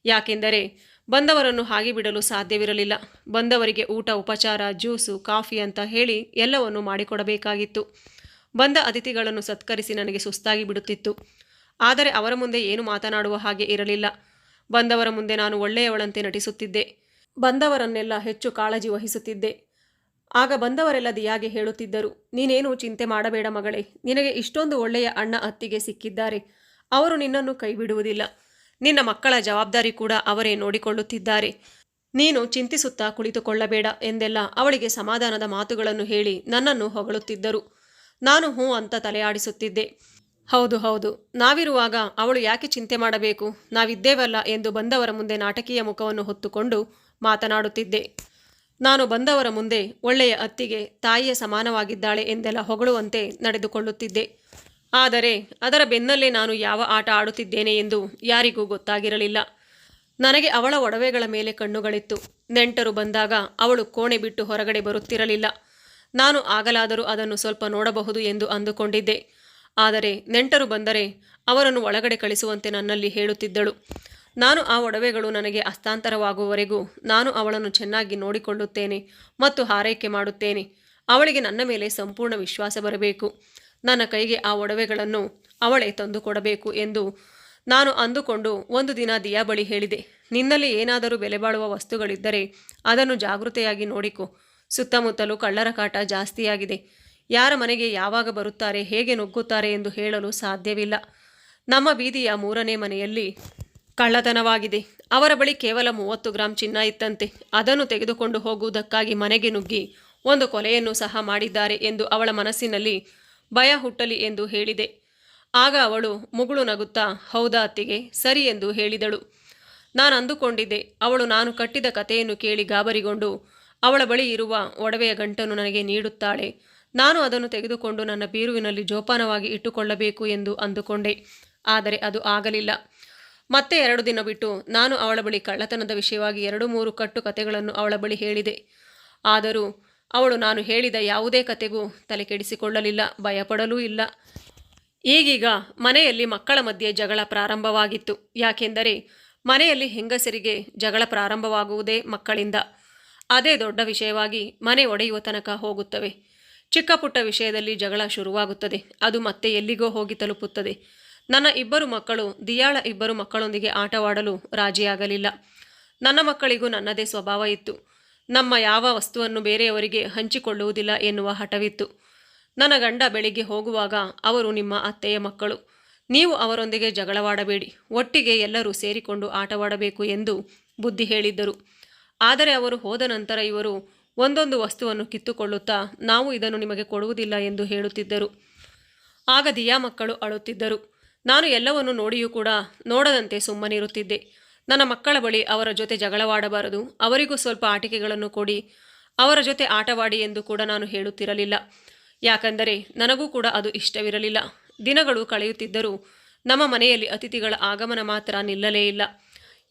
A: ಯಾಕೆಂದರೆ ಬಂದವರನ್ನು ಹಾಗೆ ಬಿಡಲು ಸಾಧ್ಯವಿರಲಿಲ್ಲ. ಬಂದವರಿಗೆ ಊಟ, ಉಪಚಾರ, ಜ್ಯೂಸು, ಕಾಫಿ ಅಂತ ಹೇಳಿ ಎಲ್ಲವನ್ನು ಮಾಡಿಕೊಡಬೇಕಾಗಿತ್ತು. ಬಂದ ಅತಿಥಿಗಳನ್ನು ಸತ್ಕರಿಸಿ ನನಗೆ ಸುಸ್ತಾಗಿ ಬಿಡುತ್ತಿತ್ತು. ಆದರೆ ಅವರ ಮುಂದೆ ಏನು ಮಾತನಾಡುವ ಹಾಗೆ ಇರಲಿಲ್ಲ. ಬಂದವರ ಮುಂದೆ ನಾನು ಒಳ್ಳೆಯವಳಂತೆ ನಟಿಸುತ್ತಿದ್ದೆ. ಬಂದವರನ್ನೆಲ್ಲ ಹೆಚ್ಚು ಕಾಳಜಿ ವಹಿಸುತ್ತಿದ್ದೆ. ಆಗ ಬಂದವರೆಲ್ಲ ದಿಯಾಗೆ ಹೇಳುತ್ತಿದ್ದರು, ನೀನೇನು ಚಿಂತೆ ಮಾಡಬೇಡ ಮಗಳೇ, ನಿನಗೆ ಇಷ್ಟೊಂದು ಒಳ್ಳೆಯ ಅಣ್ಣ ಅತ್ತಿಗೆ ಸಿಕ್ಕಿದ್ದಾರೆ, ಅವರು ನಿನ್ನನ್ನು ಕೈಬಿಡುವುದಿಲ್ಲ. ನಿನ್ನ ಮಕ್ಕಳ ಜವಾಬ್ದಾರಿ ಕೂಡ ಅವರೇ ನೋಡಿಕೊಳ್ಳುತ್ತಿದ್ದಾರೆ. ನೀನು ಚಿಂತಿಸುತ್ತಾ ಕುಳಿತುಕೊಳ್ಳಬೇಡ ಎಂದೆಲ್ಲ ಅವಳಿಗೆ ಸಮಾಧಾನದ ಮಾತುಗಳನ್ನು ಹೇಳಿ ನನ್ನನ್ನು ಹೊಗಳುತ್ತಿದ್ದರು. ನಾನು ಹ್ಞೂ ಅಂತ ತಲೆಯಾಡಿಸುತ್ತಿದ್ದೆ. ಹೌದು ಹೌದು, ನಾವಿರುವಾಗ ಅವಳು ಯಾಕೆ ಚಿಂತೆ ಮಾಡಬೇಕು? ನಾವಿದ್ದೇವಲ್ಲ ಎಂದು ಬಂದವರ ಮುಂದೆ ನಾಟಕೀಯ ಮುಖವನ್ನು ಹೊತ್ತುಕೊಂಡು ಮಾತನಾಡುತ್ತಿದ್ದೆ. ನಾನು ಬಂದವರ ಮುಂದೆ ಒಳ್ಳೆಯ ಅತ್ತಿಗೆ ತಾಯಿಯ ಸಮಾನವಾಗಿದ್ದಾಳೆ ಎಂದೆಲ್ಲ ಹೊಗಳುವಂತೆ ನಡೆದುಕೊಳ್ಳುತ್ತಿದ್ದೆ. ಆದರೆ ಅದರ ಬೆನ್ನಲ್ಲೇ ನಾನು ಯಾವ ಆಟ ಆಡುತ್ತಿದ್ದೇನೆ ಎಂದು ಯಾರಿಗೂ ಗೊತ್ತಾಗಿರಲಿಲ್ಲ. ನನಗೆ ಅವಳ ಒಡವೆಗಳ ಮೇಲೆ ಕಣ್ಣುಗಳಿತ್ತು. ನೆಂಟರು ಬಂದಾಗ ಅವಳು ಕೋಣೆ ಬಿಟ್ಟು ಹೊರಗಡೆ ಬರುತ್ತಿರಲಿಲ್ಲ. ನಾನು ಆಗಲಾದರೂ ಅದನ್ನು ಸ್ವಲ್ಪ ನೋಡಬಹುದು ಎಂದು ಅಂದುಕೊಂಡಿದ್ದೆ. ಆದರೆ ನೆಂಟರು ಬಂದರೆ ಅವರನ್ನು ಒಳಗಡೆ ಕಳಿಸುವಂತೆ ನನ್ನಲ್ಲಿ ಹೇಳುತ್ತಿದ್ದಳು. ನಾನು ಆ ಒಡವೆಗಳು ನನಗೆ ಹಸ್ತಾಂತರವಾಗುವವರೆಗೂ ನಾನು ಅವಳನ್ನು ಚೆನ್ನಾಗಿ ನೋಡಿಕೊಳ್ಳುತ್ತೇನೆ ಮತ್ತು ಹಾರೈಕೆ ಮಾಡುತ್ತೇನೆ. ಅವಳಿಗೆ ನನ್ನ ಮೇಲೆ ಸಂಪೂರ್ಣ ವಿಶ್ವಾಸ ಬರಬೇಕು. ನನ್ನ ಕೈಗೆ ಆ ಒಡವೆಗಳನ್ನು ಅವಳೇ ತಂದು ಕೊಡಬೇಕು ಎಂದು ನಾನು ಅಂದುಕೊಂಡು ಒಂದು ದಿನ ದಿಯಾ ಬಳಿ ಹೇಳಿದೆ. ನಿನ್ನಲ್ಲಿ ಏನಾದರೂ ಬೆಲೆ ಬಾಳುವ ವಸ್ತುಗಳಿದ್ದರೆ ಅದನ್ನು ಜಾಗೃತೆಯಾಗಿ ನೋಡಿಕೊ. ಸುತ್ತಮುತ್ತಲೂ ಕಳ್ಳರ ಕಾಟ ಜಾಸ್ತಿಯಾಗಿದೆ. ಯಾರ ಮನೆಗೆ ಯಾವಾಗ ಬರುತ್ತಾರೆ, ಹೇಗೆ ನುಗ್ಗುತ್ತಾರೆ ಎಂದು ಹೇಳಲು ಸಾಧ್ಯವಿಲ್ಲ. ನಮ್ಮ ಬೀದಿಯ ಮೂರನೇ ಮನೆಯಲ್ಲಿ ಕಳ್ಳತನವಾಗಿದೆ. ಅವರ ಬಳಿ ಕೇವಲ ಮೂವತ್ತು ಗ್ರಾಂ ಚಿನ್ನ ಇತ್ತಂತೆ. ಅದನ್ನು ತೆಗೆದುಕೊಂಡು ಹೋಗುವುದಕ್ಕಾಗಿ ಮನೆಗೆ ನುಗ್ಗಿ ಒಂದು ಕೊಲೆಯನ್ನು ಸಹ ಮಾಡಿದ್ದಾರೆ ಎಂದು ಅವಳ ಮನಸ್ಸಿನಲ್ಲಿ ಭಯ ಹುಟ್ಟಲಿ ಎಂದು ಹೇಳಿದೆ. ಆಗ ಅವಳು ಮುಗುಳು ನಗುತ್ತಾ, ಹೌದಾ ಅತ್ತಿಗೆ, ಸರಿ ಎಂದು ಹೇಳಿದಳು. ನಾನು ಅಂದುಕೊಂಡಿದ್ದೆ, ಅವಳು ನಾನು ಕಟ್ಟಿದ ಕಥೆಯನ್ನು ಕೇಳಿ ಗಾಬರಿಗೊಂಡು ಅವಳ ಬಳಿ ಇರುವ ಒಡವೆಯ ಗಂಟನ್ನು ನನಗೆ ನೀಡುತ್ತಾಳೆ. ನಾನು ಅದನ್ನು ತೆಗೆದುಕೊಂಡು ನನ್ನ ಬೀರುವಿನಲ್ಲಿ ಜೋಪಾನವಾಗಿ ಇಟ್ಟುಕೊಳ್ಳಬೇಕು ಎಂದು ಅಂದುಕೊಂಡೆ. ಆದರೆ ಅದು ಆಗಲಿಲ್ಲ. ಮತ್ತೆ ಎರಡು ದಿನ ಬಿಟ್ಟು ನಾನು ಅವಳ ಬಳಿ ಕಳ್ಳತನದ ವಿಷಯವಾಗಿ ಎರಡು ಮೂರು ಕಟ್ಟು ಕಥೆಗಳನ್ನು ಅವಳ ಬಳಿ ಹೇಳಿದೆ. ಆದರೂ ಅವಳು ನಾನು ಹೇಳಿದ ಯಾವುದೇ ಕತೆಗೂ ತಲೆ ಕೆಡಿಸಿಕೊಳ್ಳಲಿಲ್ಲ ಭಯಪಡಲೂ ಇಲ್ಲ. ಈಗೀಗ ಮನೆಯಲ್ಲಿ ಮಕ್ಕಳ ಮಧ್ಯೆ ಜಗಳ ಪ್ರಾರಂಭವಾಗಿತ್ತು. ಯಾಕೆಂದರೆ ಮನೆಯಲ್ಲಿ ಹೆಂಗಸರಿಗೆ ಜಗಳ ಪ್ರಾರಂಭವಾಗುವುದೇ ಮಕ್ಕಳಿಂದ. ಅದೇ ದೊಡ್ಡ ವಿಷಯವಾಗಿ ಮನೆ ಒಡೆಯುವ ತನಕ ಹೋಗುತ್ತವೆ. ಚಿಕ್ಕಪುಟ್ಟ ವಿಷಯದಲ್ಲಿ ಜಗಳ ಶುರುವಾಗುತ್ತದೆ. ಅದು ಮತ್ತೆ ಎಲ್ಲಿಗೋ ಹೋಗಿ ತಲುಪುತ್ತದೆ. ನನ್ನ ಇಬ್ಬರು ಮಕ್ಕಳು, ದಿಯಾಳ ಇಬ್ಬರು ಮಕ್ಕಳೊಂದಿಗೆ ಆಟವಾಡಲು ರಾಜಿಯಾಗಲಿಲ್ಲ. ನನ್ನ ಮಕ್ಕಳಿಗೂ ನನ್ನದೇ ಸ್ವಭಾವ ಇತ್ತು. ನಮ್ಮ ಯಾವ ವಸ್ತುವನ್ನು ಬೇರೆಯವರಿಗೆ ಹಂಚಿಕೊಳ್ಳುವುದಿಲ್ಲ ಎನ್ನುವ ಹಠವಿತ್ತು. ನನ್ನ ಗಂಡ ಬೆಳಿಗ್ಗೆ ಹೋಗುವಾಗ, ಅವರು ನಿಮ್ಮ ಅತ್ತೆಯ ಮಕ್ಕಳು. ನೀವು ಅವರೊಂದಿಗೆ ಜಗಳವಾಡಬೇಡಿ. ಒಟ್ಟಿಗೆ ಎಲ್ಲರೂ ಸೇರಿಕೊಂಡು ಆಟವಾಡಬೇಕು ಎಂದು ಬುದ್ಧಿ ಹೇಳಿದ್ದರು. ಆದರೆ ಅವರು ಹೋದ ನಂತರ ಇವರು ಒಂದೊಂದು ವಸ್ತುವನ್ನು ಕಿತ್ತುಕೊಳ್ಳುತ್ತಾ, ನಾವು ಇದನ್ನು ನಿಮಗೆ ಕೊಡುವುದಿಲ್ಲ ಎಂದು ಹೇಳುತ್ತಿದ್ದರು. ಆಗ ದಿಯಾ ಮಕ್ಕಳು ಅಳುತ್ತಿದ್ದರು. ನಾನು ಎಲ್ಲವನ್ನು ನೋಡಿಯೂ ಕೂಡ ನೋಡದಂತೆ ಸುಮ್ಮನಿರುತ್ತಿದ್ದೆ ನನ್ನ ಮಕ್ಕಳ ಬಳಿ ಅವರ ಜೊತೆ ಜಗಳವಾಡಬಾರದು. ಅವರಿಗೂ ಸ್ವಲ್ಪ ಆಟಿಕೆಗಳನ್ನು ಕೊಡಿ. ಅವರ ಜೊತೆ ಆಟವಾಡಿ ಎಂದು ಕೂಡ ನಾನು ಹೇಳುತ್ತಿರಲಿಲ್ಲ. ಯಾಕಂದರೆ ನನಗೂ ಕೂಡ ಅದು ಇಷ್ಟವಿರಲಿಲ್ಲ. ದಿನಗಳು ಕಳೆಯುತ್ತಿದ್ದರೂ ನಮ್ಮ ಮನೆಯಲ್ಲಿ ಅತಿಥಿಗಳ ಆಗಮನ ಮಾತ್ರ ನಿಲ್ಲಲೇ ಇಲ್ಲ.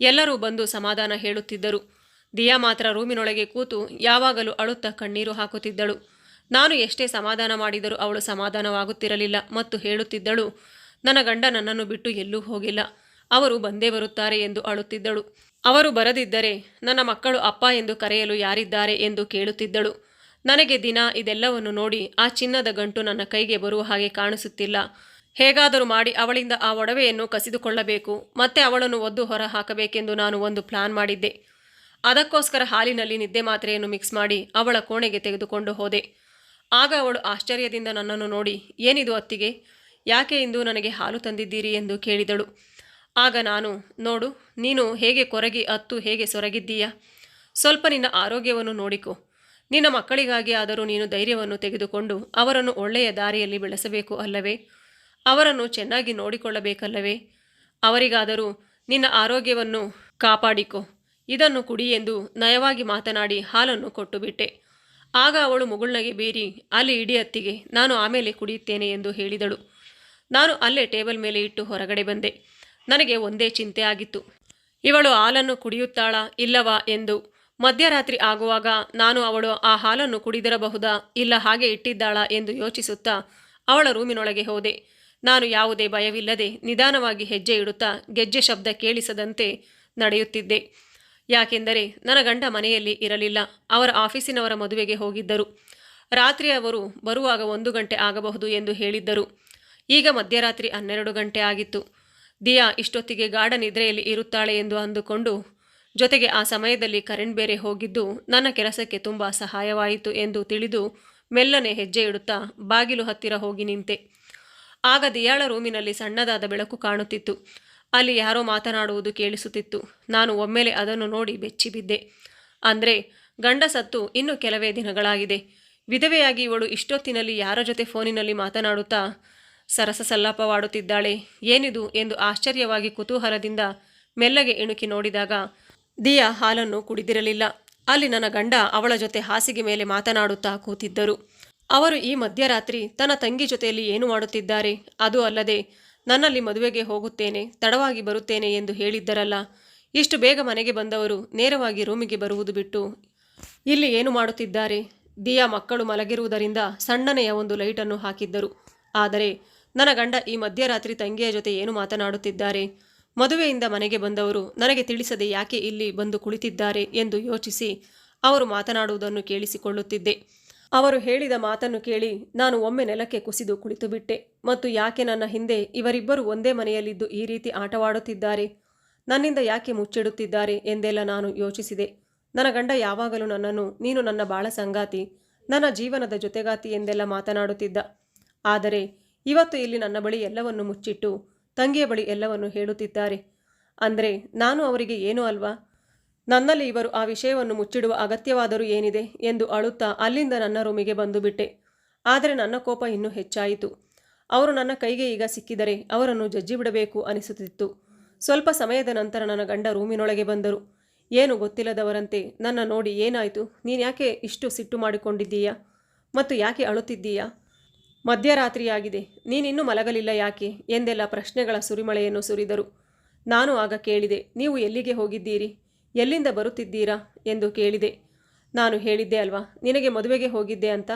A: ಎಲ್ಲರೂ ಬಂದು ಸಮಾಧಾನ ಹೇಳುತ್ತಿದ್ದರು. ದಿಯಾ ಮಾತ್ರ ರೂಮಿನೊಳಗೆ ಕೂತು ಯಾವಾಗಲೂ ಅಳುತ್ತಾ ಕಣ್ಣೀರು ಹಾಕುತ್ತಿದ್ದಳು. ನಾನು ಎಷ್ಟೇ ಸಮಾಧಾನ ಮಾಡಿದರೂ ಅವಳು ಸಮಾಧಾನವಾಗುತ್ತಿರಲಿಲ್ಲ ಮತ್ತು ಹೇಳುತ್ತಿದ್ದಳು ನನ್ನ ಗಂಡ ನನ್ನನ್ನು ಬಿಟ್ಟು ಎಲ್ಲೂ ಹೋಗಿಲ್ಲ. ಅವರು ಬಂದೇ ಬರುತ್ತಾರೆ ಎಂದು ಅಳುತ್ತಿದ್ದಳು. ಅವರು ಬರದಿದ್ದರೆ ನನ್ನ ಮಕ್ಕಳು ಅಪ್ಪ ಎಂದು ಕರೆಯಲು ಯಾರಿದ್ದಾರೆ ಎಂದು ಕೇಳುತ್ತಿದ್ದಳು. ನನಗೆ ದಿನ ಇದೆಲ್ಲವನ್ನು ನೋಡಿ ಆ ಚಿನ್ನದ ಗಂಟು ನನ್ನ ಕೈಗೆ ಬರುವ ಹಾಗೆ ಕಾಣಿಸುತ್ತಿಲ್ಲ. ಹೇಗಾದರೂ ಮಾಡಿ ಅವಳಿಂದ ಆ ಒಡವೆಯನ್ನು ಕಸಿದುಕೊಳ್ಳಬೇಕು. ಮತ್ತೆ ಅವಳನ್ನು ಒದ್ದು ಹೊರ ಹಾಕಬೇಕೆಂದು ನಾನು ಒಂದು ಪ್ಲಾನ್ ಮಾಡಿದ್ದೆ. ಅದಕ್ಕೋಸ್ಕರ ಹಾಲಿನಲ್ಲಿ ನಿದ್ದೆ ಮಾತ್ರೆಯನ್ನು ಮಿಕ್ಸ್ ಮಾಡಿ ಅವಳ ಕೋಣೆಗೆ ತೆಗೆದುಕೊಂಡು ಹೋದೆ. ಆಗ ಅವಳು ಆಶ್ಚರ್ಯದಿಂದ ನನ್ನನ್ನು ನೋಡಿ, ಏನಿದು ಅತ್ತಿಗೆ? ಯಾಕೆ ಇಂದು ನನಗೆ ಹಾಲು ತಂದಿದ್ದೀರಿ ಎಂದು ಕೇಳಿದಳು. ಆಗ ನಾನು, ನೋಡು, ನೀನು ಹೇಗೆ ಕೊರಗಿ ಅತ್ತು ಹೇಗೆ ಸೊರಗಿದ್ದೀಯಾ? ಸ್ವಲ್ಪ ನಿನ್ನ ಆರೋಗ್ಯವನ್ನು ನೋಡಿಕೊ. ನಿನ್ನ ಮಕ್ಕಳಿಗಾಗಿ ಆದರೂ ನೀನು ಧೈರ್ಯವನ್ನು ತೆಗೆದುಕೊಂಡು ಅವರನ್ನು ಒಳ್ಳೆಯ ದಾರಿಯಲ್ಲಿ ಬೆಳೆಸಬೇಕು ಅಲ್ಲವೇ? ಅವರನ್ನು ಚೆನ್ನಾಗಿ ನೋಡಿಕೊಳ್ಳಬೇಕಲ್ಲವೇ? ಅವರಿಗಾದರೂ ನಿನ್ನ ಆರೋಗ್ಯವನ್ನು ಕಾಪಾಡಿಕೊ. ಇದನ್ನು ಕುಡಿ ಎಂದು ನಯವಾಗಿ ಮಾತನಾಡಿ ಹಾಲನ್ನು ಕೊಟ್ಟುಬಿಟ್ಟೆ. ಆಗ ಅವಳು ಮುಗುಳ್ನಗೆ ಬೀರಿ, ಅಲ್ಲಿ ಇಡಿ ಅತ್ತಿಗೆ, ನಾನು ಆಮೇಲೆ ಕುಡಿಯುತ್ತೇನೆ ಎಂದು ಹೇಳಿದಳು. ನಾನು ಅಲ್ಲೇ ಟೇಬಲ್ ಮೇಲೆ ಇಟ್ಟು ಹೊರಗಡೆ ಬಂದೆ. ನನಗೆ ಒಂದೇ ಚಿಂತೆ ಆಗಿತ್ತು. ಇವಳು ಹಾಲನ್ನು ಕುಡಿಯುತ್ತಾಳಾ ಇಲ್ಲವಾ ಎಂದು. ಮಧ್ಯರಾತ್ರಿ ಆಗುವಾಗ ನಾನು ಅವಳು ಆ ಹಾಲನ್ನು ಕುಡಿದಿರಬಹುದಾ ಇಲ್ಲ ಹಾಗೆ ಇಟ್ಟಿದ್ದಾಳಾ ಎಂದು ಯೋಚಿಸುತ್ತಾ ಅವಳ ರೂಮಿನೊಳಗೆ ಹೋದೆ. ನಾನು ಯಾವುದೇ ಭಯವಿಲ್ಲದೆ ನಿಧಾನವಾಗಿ ಹೆಜ್ಜೆ ಇಡುತ್ತಾ ಗೆಜ್ಜೆ ಶಬ್ದ ಕೇಳಿಸದಂತೆ ನಡೆಯುತ್ತಿದ್ದೆ. ಯಾಕೆಂದರೆ ನನ್ನ ಗಂಡ ಮನೆಯಲ್ಲಿ ಇರಲಿಲ್ಲ. ಅವರ ಆಫೀಸಿನವರ ಮದುವೆಗೆ ಹೋಗಿದ್ದರು. ರಾತ್ರಿ ಅವರು ಬರುವಾಗ ಒಂದು ಗಂಟೆ ಆಗಬಹುದು ಎಂದು ಹೇಳಿದ್ದರು. ಈಗ ಮಧ್ಯರಾತ್ರಿ ಹನ್ನೆರಡು ಗಂಟೆ ಆಗಿತ್ತು. ದಿಯಾ ಇಷ್ಟೊತ್ತಿಗೆ ಗಾಢ ನಿದ್ರೆಯಲ್ಲಿ ಇರುತ್ತಾಳೆ ಎಂದು ಅಂದುಕೊಂಡು, ಜೊತೆಗೆ ಆ ಸಮಯದಲ್ಲಿ ಕರೆಂಟ್ ಬೇರೆ ಹೋಗಿದ್ದು ನನ್ನ ಕೆಲಸಕ್ಕೆ ತುಂಬ ಸಹಾಯವಾಯಿತು ಎಂದು ತಿಳಿದು ಮೆಲ್ಲನೆ ಹೆಜ್ಜೆ ಇಡುತ್ತಾ ಬಾಗಿಲು ಹತ್ತಿರ ಹೋಗಿ ನಿಂತೆ. ಆಗ ದಿಯಾಳ ರೂಮಿನಲ್ಲಿ ಸಣ್ಣದಾದ ಬೆಳಕು ಕಾಣುತ್ತಿತ್ತು. ಅಲ್ಲಿ ಯಾರೋ ಮಾತನಾಡುವುದು ಕೇಳಿಸುತ್ತಿತ್ತು. ನಾನು ಒಮ್ಮೆಲೆ ಅದನ್ನು ನೋಡಿ ಬೆಚ್ಚಿಬಿದ್ದೆ. ಅಂದರೆ, ಗಂಡ ಸತ್ತು ಇನ್ನು ಕೆಲವೇ ದಿನಗಳಾಗಿದೆ. ವಿಧವೆಯಾಗಿ ಇವಳು ಇಷ್ಟೊತ್ತಿನಲ್ಲಿ ಯಾರ ಜೊತೆ ಫೋನಿನಲ್ಲಿ ಮಾತನಾಡುತ್ತಾ ಸರಸ ಸಲ್ಲಾಪವಾಡುತ್ತಿದ್ದಾಳೆ. ಏನಿದು ಎಂದು ಆಶ್ಚರ್ಯವಾಗಿ ಕುತೂಹಲದಿಂದ ಮೆಲ್ಲಗೆ ಇಣುಕಿ ನೋಡಿದಾಗ, ದಿಯಾ ಹಾಲನ್ನು ಕುಡಿದಿರಲಿಲ್ಲ. ಅಲ್ಲಿ ನನ್ನ ಗಂಡ ಅವಳ ಜೊತೆ ಹಾಸಿಗೆ ಮೇಲೆ ಮಾತನಾಡುತ್ತಾ ಕೂತಿದ್ದರು. ಅವರು ಈ ಮಧ್ಯರಾತ್ರಿ ತನ್ನ ತಂಗಿ ಜೊತೆಯಲ್ಲಿ ಏನು ಮಾಡುತ್ತಿದ್ದಾರೆ? ಅದು ಅಲ್ಲದೆ, ನನ್ನಲ್ಲಿ ಮದುವೆಗೆ ಹೋಗುತ್ತೇನೆ, ತಡವಾಗಿ ಬರುತ್ತೇನೆ ಎಂದು ಹೇಳಿದ್ದರಲ್ಲ. ಇಷ್ಟು ಬೇಗ ಮನೆಗೆ ಬಂದವರು ನೇರವಾಗಿ ರೂಮಿಗೆ ಬರುವುದು ಬಿಟ್ಟು ಇಲ್ಲಿ ಏನು ಮಾಡುತ್ತಿದ್ದಾರೆ? ದಿಯಾ ಮಕ್ಕಳು ಮಲಗಿರುವುದರಿಂದ ಸಣ್ಣನೆಯ ಒಂದು ಲೈಟನ್ನು ಹಾಕಿದ್ದರು. ಆದರೆ ನನ್ನ ಗಂಡ ಈ ಮಧ್ಯರಾತ್ರಿ ತಂಗಿಯ ಜೊತೆ ಏನು ಮಾತನಾಡುತ್ತಿದ್ದಾರೆ? ಮದುವೆಯಿಂದ ಮನೆಗೆ ಬಂದವರು ನನಗೆ ತಿಳಿಸದೆ ಯಾಕೆ ಇಲ್ಲಿ ಬಂದು ಕುಳಿತಿದ್ದಾರೆ ಎಂದು ಯೋಚಿಸಿ ಅವರು ಮಾತನಾಡುವುದನ್ನು ಕೇಳಿಸಿಕೊಳ್ಳುತ್ತಿದ್ದೆ. ಅವರು ಹೇಳಿದ ಮಾತನ್ನು ಕೇಳಿ ನಾನು ಒಮ್ಮೆ ನೆಲಕ್ಕೆ ಕುಸಿದು ಕುಳಿತುಬಿಟ್ಟೆ ಮತ್ತು ಯಾಕೆ ನನ್ನ ಹಿಂದೆ ಇವರಿಬ್ಬರು ಒಂದೇ ಮನೆಯಲ್ಲಿದ್ದು ಈ ರೀತಿ ಆಟವಾಡುತ್ತಿದ್ದಾರೆ? ನನ್ನಿಂದ ಯಾಕೆ ಮುಚ್ಚಿಡುತ್ತಿದ್ದಾರೆ ಎಂದೆಲ್ಲ ನಾನು ಯೋಚಿಸಿದೆ. ನನ್ನ ಗಂಡ ಯಾವಾಗಲೂ ನನ್ನನ್ನು, ನೀನು ನನ್ನ ಬಾಳ ಸಂಗಾತಿ, ನನ್ನ ಜೀವನದ ಜೊತೆಗಾತಿ ಎಂದೆಲ್ಲ ಮಾತನಾಡುತ್ತಿದ್ದ. ಆದರೆ ಇವತ್ತು ಇಲ್ಲಿ ನನ್ನ ಬಳಿ ಎಲ್ಲವನ್ನು ಮುಚ್ಚಿಟ್ಟು ತಂಗಿಯ ಬಳಿ ಎಲ್ಲವನ್ನು ಹೇಳುತ್ತಿದ್ದಾರೆ. ಅಂದರೆ ನಾನು ಅವರಿಗೆ ಏನು ಅಲ್ವಾ? ನನ್ನಲ್ಲಿ ಇವರು ಆ ವಿಷಯವನ್ನು ಮುಚ್ಚಿಡುವ ಅಗತ್ಯವಾದರೂ ಏನಿದೆ ಎಂದು ಅಳುತ್ತಾ ಅಲ್ಲಿಂದ ನನ್ನ ರೂಮಿಗೆ ಬಂದು ಬಿಟ್ಟೆ. ಆದರೆ ನನ್ನ ಕೋಪ ಇನ್ನೂ ಹೆಚ್ಚಾಯಿತು. ಅವರು ನನ್ನ ಕೈಗೆ ಈಗ ಸಿಕ್ಕಿದರೆ ಅವರನ್ನು ಜಜ್ಜಿ ಬಿಡಬೇಕು ಅನಿಸುತ್ತಿತ್ತು. ಸ್ವಲ್ಪ ಸಮಯದ ನಂತರ ನನ್ನ ಗಂಡ ರೂಮಿನೊಳಗೆ ಬಂದರು. ಏನು ಗೊತ್ತಿಲ್ಲದವರಂತೆ ನನ್ನ ನೋಡಿ ಏನಾಯಿತು? ನೀನು ಯಾಕೆ ಇಷ್ಟು ಸಿಟ್ಟು ಮಾಡಿಕೊಂಡಿದ್ದೀಯಾ? ಮತ್ತು ಯಾಕೆ ಅಳುತ್ತಿದ್ದೀಯಾ? ಮಧ್ಯರಾತ್ರಿಯಾಗಿದೆ. ನೀನಿನ್ನೂ ಮಲಗಲಿಲ್ಲ ಯಾಕೆ? ಎಂದೆಲ್ಲ ಪ್ರಶ್ನೆಗಳ ಸುರಿಮಳೆಯನ್ನು ಸುರಿದರು. ನಾನು ಆಗ ಕೇಳಿದೆ, ನೀವು ಎಲ್ಲಿಗೆ ಹೋಗಿದ್ದೀರಿ? ಎಲ್ಲಿಂದ ಬರುತ್ತಿದ್ದೀರಾ? ಎಂದು ಕೇಳಿದೆ. ನಾನು ಹೇಳಿದ್ದೆ ಅಲ್ವಾ, ನಿನಗೆ ಮದುವೆಗೆ ಹೋಗಿದ್ದೆ ಅಂತ?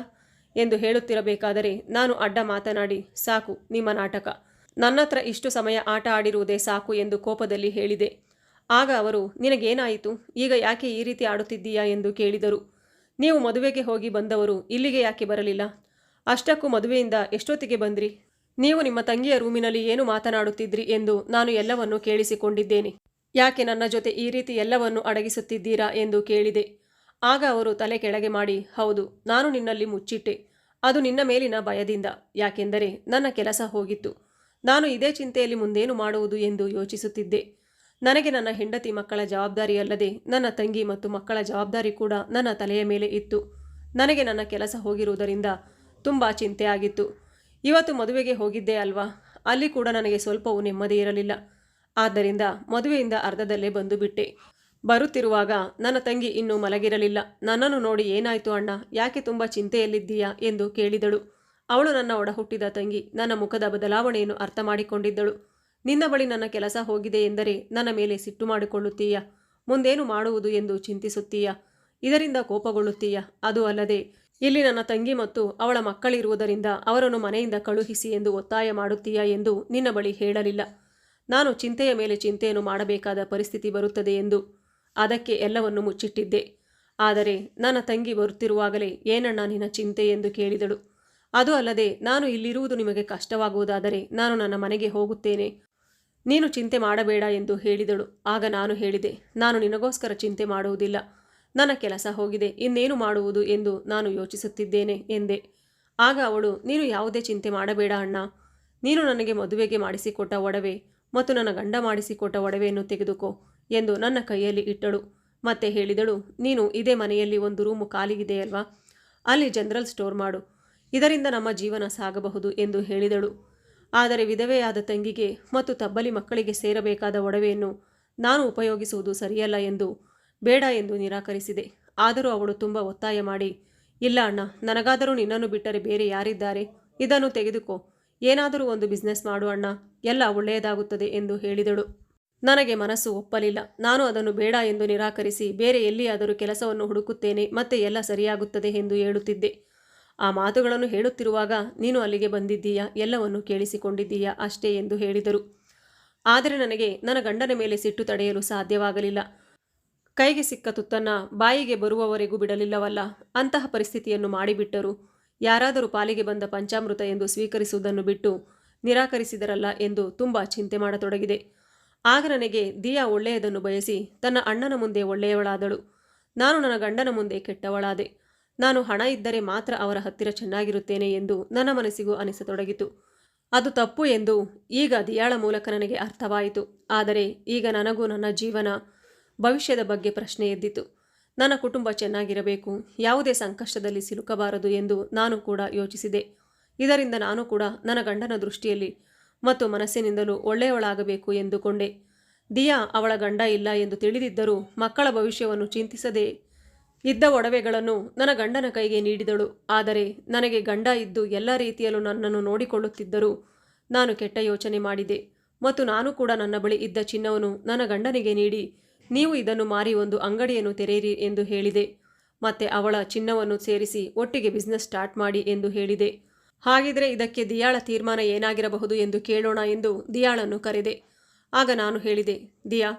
A: ಎಂದು ಹೇಳುತ್ತಿರಬೇಕಾದರೆ ನಾನು ಅಡ್ಡ ಮಾತನಾಡಿ, ಸಾಕು, ನಿಮ್ಮ ನಾಟಕ. ನನ್ನತ್ರ ಇಷ್ಟು ಸಮಯ ಆಟ ಆಡಿರುವುದೇ ಸಾಕು ಎಂದು ಕೋಪದಲ್ಲಿ ಹೇಳಿದೆ. ಆಗ ಅವರು, ನಿನಗೇನಾಯಿತು? ಈಗ ಯಾಕೆ ಈ ರೀತಿ ಆಡುತ್ತಿದ್ದೀಯಾ? ಎಂದು ಕೇಳಿದರು. ನೀವು ಮದುವೆಗೆ ಹೋಗಿ ಬಂದವರು ಇಲ್ಲಿಗೆ ಯಾಕೆ ಬರಲಿಲ್ಲ? ಅಷ್ಟಕ್ಕೂ ಮದುವೆಯಿಂದ ಎಷ್ಟೊತ್ತಿಗೆ ಬಂದ್ರಿ? ನೀವು ನಿಮ್ಮ ತಂಗಿಯ ರೂಮಿನಲ್ಲಿ ಏನು ಮಾತನಾಡುತ್ತಿದ್ರಿ ಎಂದು ನಾನು ಎಲ್ಲವನ್ನೂ ಕೇಳಿಸಿಕೊಂಡಿದ್ದೇನೆ. ಯಾಕೆ ನನ್ನ ಜೊತೆ ಈ ರೀತಿ ಎಲ್ಲವನ್ನು ಅಡಗಿಸುತ್ತಿದ್ದೀರಾ ಎಂದು ಕೇಳಿದೆ. ಆಗ ಅವರು ತಲೆ ಕೆಳಗೆ ಮಾಡಿ, ಹೌದು, ನಾನು ನಿನ್ನಲ್ಲಿ ಮುಚ್ಚಿಟ್ಟೆ. ಅದು ನಿನ್ನ ಮೇಲಿನ ಭಯದಿಂದ. ಯಾಕೆಂದರೆ ನನ್ನ ಕೆಲಸ ಹೋಗಿತ್ತು. ನಾನು ಇದೇ ಚಿಂತೆಯಲ್ಲಿ ಮುಂದೇನು ಮಾಡುವುದು ಎಂದು ಯೋಚಿಸುತ್ತಿದ್ದೆ. ನನಗೆ ನನ್ನ ಹೆಂಡತಿ ಮಕ್ಕಳ ಜವಾಬ್ದಾರಿ ಅಲ್ಲದೆ ನನ್ನ ತಂಗಿ ಮತ್ತು ಮಕ್ಕಳ ಜವಾಬ್ದಾರಿ ಕೂಡ ನನ್ನ ತಲೆಯ ಮೇಲೆ ಇತ್ತು. ನನಗೆ ನನ್ನ ಕೆಲಸ ಹೋಗಿರುವುದರಿಂದ ತುಂಬ ಚಿಂತೆ ಆಗಿತ್ತು. ಇವತ್ತು ಮದುವೆಗೆ ಹೋಗಿದ್ದೆ ಅಲ್ವಾ? ಅಲ್ಲಿ ಕೂಡ ನನಗೆ ಸ್ವಲ್ಪವೂ ನೆಮ್ಮದಿ ಇರಲಿಲ್ಲ. ಆದ್ದರಿಂದ ಮದುವೆಯಿಂದ ಅರ್ಧದಲ್ಲೇ ಬಂದು ಬಿಟ್ಟೆ. ಬರುತ್ತಿರುವಾಗ ನನ್ನ ತಂಗಿ ಇನ್ನೂ ಮಲಗಿರಲಿಲ್ಲ. ನನ್ನನ್ನು ನೋಡಿ ಏನಾಯ್ತು ಅಣ್ಣ? ಯಾಕೆ ತುಂಬ ಚಿಂತೆಯಲ್ಲಿದ್ದೀಯಾ ಎಂದು ಕೇಳಿದಳು. ಅವಳು ನನ್ನ ಒಡಹುಟ್ಟಿದ ತಂಗಿ. ನನ್ನ ಮುಖದ ಬದಲಾವಣೆಯನ್ನು ಅರ್ಥ ಮಾಡಿಕೊಂಡಿದ್ದಳು. ನಿನ್ನ ಬಳಿ ನನ್ನ ಕೆಲಸ ಹೋಗಿದೆ ಎಂದರೆ ನನ್ನ ಮೇಲೆ ಸಿಟ್ಟು ಮಾಡಿಕೊಳ್ಳುತ್ತೀಯ? ಮುಂದೇನು ಮಾಡುವುದು ಎಂದು ಚಿಂತಿಸುತ್ತೀಯ? ಇದರಿಂದ ಕೋಪಗೊಳ್ಳುತ್ತೀಯ? ಅದು ಅಲ್ಲದೆ ಇಲ್ಲಿ ನನ್ನ ತಂಗಿ ಮತ್ತು ಅವಳ ಮಕ್ಕಳಿರುವುದರಿಂದ ಅವರನ್ನು ಮನೆಯಿಂದ ಕಳುಹಿಸಿ ಎಂದು ಒತ್ತಾಯ ಮಾಡುತ್ತೀಯಾ ಎಂದು ನಿನ್ನ ಬಳಿ ಹೇಳಲಿಲ್ಲ. ನಾನು ಚಿಂತೆಯ ಮೇಲೆ ಚಿಂತೆಯನ್ನು ಮಾಡಬೇಕಾದ ಪರಿಸ್ಥಿತಿ ಬರುತ್ತದೆ ಎಂದು ಅದಕ್ಕೆ ಎಲ್ಲವನ್ನು ಮುಚ್ಚಿಟ್ಟಿದ್ದೆ. ಆದರೆ ನನ್ನ ತಂಗಿ ಬರುತ್ತಿರುವಾಗಲೇ ಏನಣ್ಣ ನಿನ್ನ ಚಿಂತೆ ಎಂದು ಕೇಳಿದಳು. ಅದು ಅಲ್ಲದೆ ನಾನು ಇಲ್ಲಿರುವುದು ನಿಮಗೆ ಕಷ್ಟವಾಗುವುದಾದರೆ ನಾನು ನನ್ನ ಮನೆಗೆ ಹೋಗುತ್ತೇನೆ. ನೀನು ಚಿಂತೆ ಮಾಡಬೇಡ ಎಂದು ಹೇಳಿದಳು. ಆಗ ನಾನು ಹೇಳಿದೆ, ನಾನು ನಿನಗೋಸ್ಕರ ಚಿಂತೆ ಮಾಡುವುದಿಲ್ಲ. ನನ್ನ ಕೆಲಸ ಹೋಗಿದೆ, ಇನ್ನೇನು ಮಾಡುವುದು ಎಂದು ನಾನು ಯೋಚಿಸುತ್ತಿದ್ದೇನೆ ಎಂದೆ. ಆಗ ಅವಳು, ನೀನು ಯಾವುದೇ ಚಿಂತೆ ಮಾಡಬೇಡ ಅಣ್ಣ. ನೀನು ನನಗೆ ಮದುವೆಗೆ ಮಾಡಿಸಿಕೊಟ್ಟ ಒಡವೆ ಮತ್ತು ನನ್ನ ಗಂಡ ಮಾಡಿಸಿಕೊಟ್ಟ ಒಡವೆಯನ್ನು ತೆಗೆದುಕೋ ಎಂದು ನನ್ನ ಕೈಯಲ್ಲಿ ಇಟ್ಟಳು. ಮತ್ತೆ ಹೇಳಿದಳು, ನೀನು ಇದೇ ಮನೆಯಲ್ಲಿ ಒಂದು ರೂಮು ಖಾಲಿಗಿದೆಯಲ್ವಾ? ಅಲ್ಲಿ ಜನರಲ್ ಸ್ಟೋರ್ ಮಾಡು. ಇದರಿಂದ ನಮ್ಮ ಜೀವನ ಸಾಗಬಹುದು ಎಂದು ಹೇಳಿದಳು. ಆದರೆ ವಿಧವೆಯಾದ ತಂಗಿಗೆ ಮತ್ತು ತಬ್ಬಲಿ ಮಕ್ಕಳಿಗೆ ಸೇರಬೇಕಾದ ಒಡವೆಯನ್ನು ನಾನು ಉಪಯೋಗಿಸುವುದು ಸರಿಯಲ್ಲ ಎಂದು ಬೇಡ ಎಂದು ನಿರಾಕರಿಸಿದೆ. ಆದರೂ ಅವಳು ತುಂಬ ಒತ್ತಾಯ ಮಾಡಿ, ಇಲ್ಲ ಅಣ್ಣ, ನನಗಾದರೂ ನಿನ್ನನ್ನು ಬಿಟ್ಟರೆ ಬೇರೆ ಯಾರಿದ್ದಾರೆ? ಇದನ್ನು ತೆಗೆದುಕೋ. ಏನಾದರೂ ಒಂದು ಬಿಸ್ನೆಸ್ ಮಾಡು ಅಣ್ಣ. ಎಲ್ಲ ಒಳ್ಳೆಯದಾಗುತ್ತದೆ ಎಂದು ಹೇಳಿದಳು. ನನಗೆ ಮನಸ್ಸು ಒಪ್ಪಲಿಲ್ಲ. ನಾನು ಅದನ್ನು ಬೇಡ ಎಂದು ನಿರಾಕರಿಸಿ ಬೇರೆ ಎಲ್ಲಿಯಾದರೂ ಕೆಲಸವನ್ನು ಹುಡುಕುತ್ತೇನೆ, ಮತ್ತೆ ಎಲ್ಲ ಸರಿಯಾಗುತ್ತದೆ ಎಂದು ಹೇಳುತ್ತಿದ್ದೆ. ಆ ಮಾತುಗಳನ್ನು ಹೇಳುತ್ತಿರುವಾಗ, ನೀನು ಅಲ್ಲಿಗೆ ಬಂದಿದ್ದೀಯಾ? ಎಲ್ಲವನ್ನು ಕೇಳಿಸಿಕೊಂಡಿದ್ದೀಯಾ? ಅಷ್ಟೇ ಎಂದು ಹೇಳಿದರು. ಆದರೆ ನನಗೆ, ನನ್ನ ಗಂಡನ ಮೇಲೆ ಸಿಟ್ಟು ತಡೆಯಲು ಸಾಧ್ಯವಾಗಲಿಲ್ಲ. ಕೈಗೆ ಸಿಕ್ಕ ತುತ್ತನ್ನ ಬಾಯಿಗೆ ಬರುವವರೆಗೂ ಬಿಡಲಿಲ್ಲವಲ್ಲ, ಅಂತಹ ಪರಿಸ್ಥಿತಿಯನ್ನು ಮಾಡಿಬಿಟ್ಟರು. ಯಾರಾದರೂ ಪಾಲಿಗೆ ಬಂದ ಪಂಚಾಮೃತ ಎಂದು ಸ್ವೀಕರಿಸುವುದನ್ನು ಬಿಟ್ಟು ನಿರಾಕರಿಸಿದರಲ್ಲ ಎಂದು ತುಂಬ ಚಿಂತೆ ಮಾಡತೊಡಗಿದೆ. ಆಗ ನನಗೆ ದಿಯಾ ಒಳ್ಳೆಯದನ್ನು ಬಯಸಿ ತನ್ನ ಅಣ್ಣನ ಮುಂದೆ ಒಳ್ಳೆಯವಳಾದಳು. ನಾನು ನನ್ನ ಗಂಡನ ಮುಂದೆ ಕೆಟ್ಟವಳಾದೆ. ನಾನು ಹಣ ಇದ್ದರೆ ಮಾತ್ರ ಅವರ ಹತ್ತಿರ ಚೆನ್ನಾಗಿರುತ್ತೇನೆ ಎಂದು ನನ್ನ ಮನಸ್ಸಿಗೂ ಅನಿಸತೊಡಗಿತು. ಅದು ತಪ್ಪು ಎಂದು ಈಗ ದಿಯಾಳ ಮೂಲಕ ನನಗೆ ಅರ್ಥವಾಯಿತು. ಆದರೆ ಈಗ ನನಗೂ ನನ್ನ ಜೀವನ ಭವಿಷ್ಯದ ಬಗ್ಗೆ ಪ್ರಶ್ನೆ ಎದ್ದಿತು. ನನ್ನ ಕುಟುಂಬ ಚೆನ್ನಾಗಿರಬೇಕು, ಯಾವುದೇ ಸಂಕಷ್ಟದಲ್ಲಿ ಸಿಲುಕಬಾರದು ಎಂದು ನಾನು ಕೂಡ ಯೋಚಿಸಿದೆ. ಇದರಿಂದ ನಾನು ಕೂಡ ನನ್ನ ಗಂಡನ ದೃಷ್ಟಿಯಲ್ಲಿ ಮತ್ತು ಮನಸ್ಸಿನಿಂದಲೂ ಒಳ್ಳೆಯವಳಾಗಬೇಕು ಎಂದುಕೊಂಡೆ. ದಿಯಾ ಅವಳ ಗಂಡ ಇಲ್ಲ ಎಂದು ತಿಳಿದಿದ್ದರೂ ಮಕ್ಕಳ ಭವಿಷ್ಯವನ್ನು ಚಿಂತಿಸದೆ ಇದ್ದ ಒಡವೆಗಳನ್ನು ನನ್ನ ಗಂಡನ ಕೈಗೆ ನೀಡಿದಳು. ಆದರೆ ನನಗೆ ಗಂಡ ಇದ್ದು ಎಲ್ಲ ರೀತಿಯಲ್ಲೂ ನನ್ನನ್ನು ನೋಡಿಕೊಳ್ಳುತ್ತಿದ್ದರೂ ನಾನು ಕೆಟ್ಟ ಯೋಚನೆ ಮಾಡಿದೆ ಮತ್ತು ನಾನು ಕೂಡ ನನ್ನ ಬಳಿ ಇದ್ದ ಚಿನ್ನವನ್ನು ನನ್ನ ಗಂಡನಿಗೆ ನೀಡಿ ನೀವು ಇದನ್ನು ಮಾರಿ ಒಂದು ಅಂಗಡಿಯನ್ನು ತೆರೆಯಿರಿ ಎಂದು ಹೇಳಿದೆ. ಮತ್ತೆ ಅವಳ ಚಿನ್ನವನ್ನು ಸೇರಿಸಿ ಒಟ್ಟಿಗೆ ಬಿಸ್ನೆಸ್ ಸ್ಟಾರ್ಟ್ ಮಾಡಿ ಎಂದು ಹೇಳಿದೆ. ಹಾಗಿದ್ರೆ ಇದಕ್ಕೆ ದಿಯಾಳ ತೀರ್ಮಾನ ಏನಾಗಿರಬಹುದು ಎಂದು ಕೇಳೋಣ ಎಂದು ದಿಯಾಳನ್ನು ಕರೆದೆ. ಆಗ ನಾನು ಹೇಳಿದೆ, ದಿಯಾ,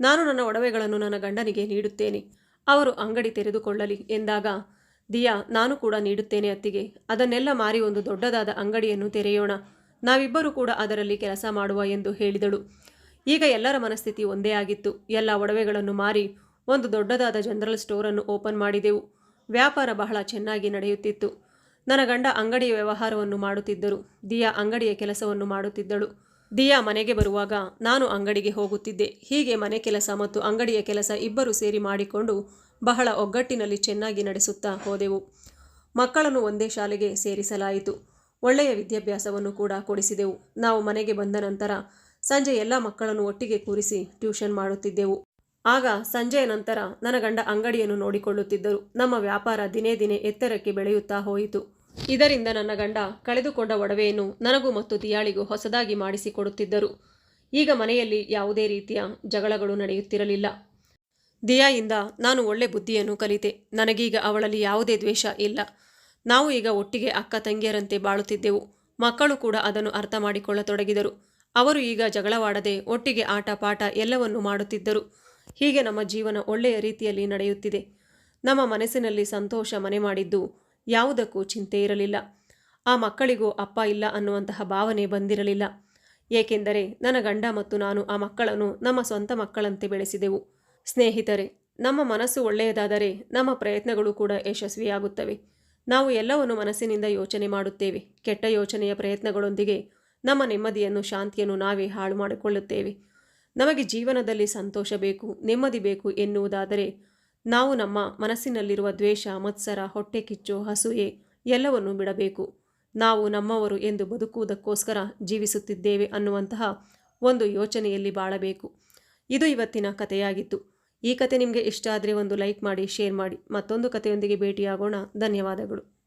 A: ನಾನು ನನ್ನ ಒಡವೆಗಳನ್ನು ನನ್ನ ಗಂಡನಿಗೆ ನೀಡುತ್ತೇನೆ. ಅವರು ಅಂಗಡಿ ತೆರೆದುಕೊಳ್ಳಲಿ ಎಂದಾಗ, ದಿಯಾ, ನಾನು ಕೂಡ ನೀಡುತ್ತೇನೆ ಅತ್ತಿಗೆ. ಅದನ್ನೆಲ್ಲ ಮಾರಿ ಒಂದು ದೊಡ್ಡದಾದ ಅಂಗಡಿಯನ್ನು ತೆರೆಯೋಣ. ನಾವಿಬ್ಬರೂ ಕೂಡ ಅದರಲ್ಲಿ ಕೆಲಸ ಮಾಡುವ ಎಂದು ಹೇಳಿದಳು. ಈಗ ಎಲ್ಲರ ಮನಸ್ಥಿತಿ ಒಂದೇ ಆಗಿತ್ತು. ಎಲ್ಲ ಒಡವೆಗಳನ್ನು ಮಾರಿ ಒಂದು ದೊಡ್ಡದಾದ ಜನರಲ್ ಸ್ಟೋರನ್ನು ಓಪನ್ ಮಾಡಿದೆವು. ವ್ಯಾಪಾರ ಬಹಳ ಚೆನ್ನಾಗಿ ನಡೆಯುತ್ತಿತ್ತು. ನನ್ನ ಗಂಡ ಅಂಗಡಿಯ ವ್ಯವಹಾರವನ್ನು ಮಾಡುತ್ತಿದ್ದರು. ದಿಯಾ ಅಂಗಡಿಯ ಕೆಲಸವನ್ನು ಮಾಡುತ್ತಿದ್ದಳು. ದಿಯಾ ಮನೆಗೆ ಬರುವಾಗ ನಾನು ಅಂಗಡಿಗೆ ಹೋಗುತ್ತಿದ್ದೆ. ಹೀಗೆ ಮನೆ ಕೆಲಸ ಮತ್ತು ಅಂಗಡಿಯ ಕೆಲಸ ಇಬ್ಬರು ಸೇರಿ ಮಾಡಿಕೊಂಡು ಬಹಳ ಒಗ್ಗಟ್ಟಿನಲ್ಲಿ ಚೆನ್ನಾಗಿ ನಡೆಸುತ್ತಾ ಹೋದೆವು. ಮಕ್ಕಳನ್ನು ಒಂದೇ ಶಾಲೆಗೆ ಸೇರಿಸಲಾಯಿತು. ಒಳ್ಳೆಯ ವಿದ್ಯಾಭ್ಯಾಸವನ್ನು ಕೂಡ ಕೊಡಿಸಿದೆವು. ನಾವು ಮನೆಗೆ ಬಂದ ನಂತರ ಸಂಜೆ ಎಲ್ಲ ಮಕ್ಕಳನ್ನು ಒಟ್ಟಿಗೆ ಕೂರಿಸಿ ಟ್ಯೂಷನ್ ಮಾಡುತ್ತಿದ್ದೆವು. ಆಗ ಸಂಜೆಯ ನಂತರ ನನ್ನ ಗಂಡ ಅಂಗಡಿಯನ್ನು ನೋಡಿಕೊಳ್ಳುತ್ತಿದ್ದರು. ನಮ್ಮ ವ್ಯಾಪಾರ ದಿನೇ ದಿನೇ ಎತ್ತರಕ್ಕೆ ಬೆಳೆಯುತ್ತಾ ಹೋಯಿತು. ಇದರಿಂದ ನನ್ನ ಗಂಡ ಕಳೆದುಕೊಂಡ ಒಡವೆಯನ್ನು ನನಗೂ ಮತ್ತು ದಿಯಾಳಿಗೂ ಹೊಸದಾಗಿ ಮಾಡಿಸಿಕೊಡುತ್ತಿದ್ದರು. ಈಗ ಮನೆಯಲ್ಲಿ ಯಾವುದೇ ರೀತಿಯ ಜಗಳಗಳು ನಡೆಯುತ್ತಿರಲಿಲ್ಲ. ದಿಯಾಯಿಂದ ನಾನು ಒಳ್ಳೆ ಬುದ್ಧಿಯನ್ನು ಕಲಿತೆ. ನನಗೀಗ ಅವಳಲ್ಲಿ ಯಾವುದೇ ದ್ವೇಷ ಇಲ್ಲ. ನಾವು ಈಗ ಒಟ್ಟಿಗೆ ಅಕ್ಕ ತಂಗಿಯರಂತೆ ಬಾಳುತ್ತಿದ್ದೆವು. ಮಕ್ಕಳು ಕೂಡ ಅದನ್ನು ಅರ್ಥ ಮಾಡಿಕೊಳ್ಳತೊಡಗಿದರು. ಅವರು ಈಗ ಜಗಳವಾಡದೆ ಒಟ್ಟಿಗೆ ಆಟ ಪಾಠ ಎಲ್ಲವನ್ನು ಮಾಡುತ್ತಿದ್ದರು. ಹೀಗೆ ನಮ್ಮ ಜೀವನ ಒಳ್ಳೆಯ ರೀತಿಯಲ್ಲಿ ನಡೆಯುತ್ತಿದೆ. ನಮ್ಮ ಮನಸ್ಸಿನಲ್ಲಿ ಸಂತೋಷ ಮನೆ ಮಾಡಿದ್ದು ಯಾವುದಕ್ಕೂ ಚಿಂತೆ ಇರಲಿಲ್ಲ. ಆ ಮಕ್ಕಳಿಗೂ ಅಪ್ಪ ಇಲ್ಲ ಅನ್ನುವಂತಹ ಭಾವನೆ ಬಂದಿರಲಿಲ್ಲ. ಏಕೆಂದರೆ ನನ್ನ ಗಂಡ ಮತ್ತು ನಾನು ಆ ಮಕ್ಕಳನ್ನು ನಮ್ಮ ಸ್ವಂತ ಮಕ್ಕಳಂತೆ ಬೆಳೆಸಿದೆವು. ಸ್ನೇಹಿತರೆ, ನಮ್ಮ ಮನಸ್ಸು ಒಳ್ಳೆಯದಾದರೆ ನಮ್ಮ ಪ್ರಯತ್ನಗಳು ಕೂಡ ಯಶಸ್ವಿಯಾಗುತ್ತವೆ. ನಾವು ಎಲ್ಲವನ್ನು ಮನಸ್ಸಿನಿಂದ ಯೋಚನೆ ಮಾಡುತ್ತೇವೆ. ಕೆಟ್ಟ ಯೋಚನೆಯ ಪ್ರಯತ್ನಗಳೊಂದಿಗೆ ನಮ್ಮ ನೆಮ್ಮದಿಯನ್ನು, ಶಾಂತಿಯನ್ನು ನಾವೇ ಹಾಳು ಮಾಡಿಕೊಳ್ಳುತ್ತೇವೆ. ನಮಗೆ ಜೀವನದಲ್ಲಿ ಸಂತೋಷ ಬೇಕು, ನೆಮ್ಮದಿ ಬೇಕು ಎನ್ನುವುದಾದರೆ ನಾವು ನಮ್ಮ ಮನಸ್ಸಿನಲ್ಲಿರುವ ದ್ವೇಷ, ಮತ್ಸರ, ಹೊಟ್ಟೆ ಕಿಚ್ಚು, ಹಸುವೆ ಎಲ್ಲವನ್ನು ಬಿಡಬೇಕು. ನಾವು ನಮ್ಮವರು ಎಂದು ಬದುಕುವುದಕ್ಕೋಸ್ಕರ ಜೀವಿಸುತ್ತಿದ್ದೇವೆ ಅನ್ನುವಂತಹ ಒಂದು ಯೋಚನೆಯಲ್ಲಿ ಬಾಳಬೇಕು. ಇದು ಇವತ್ತಿನ ಕಥೆಯಾಗಿತ್ತು. ಈ ಕತೆ ನಿಮಗೆ ಇಷ್ಟ ಆದರೆ ಒಂದು ಲೈಕ್ ಮಾಡಿ, ಶೇರ್ ಮಾಡಿ. ಮತ್ತೊಂದು ಕಥೆಯೊಂದಿಗೆ ಭೇಟಿಯಾಗೋಣ. ಧನ್ಯವಾದಗಳು.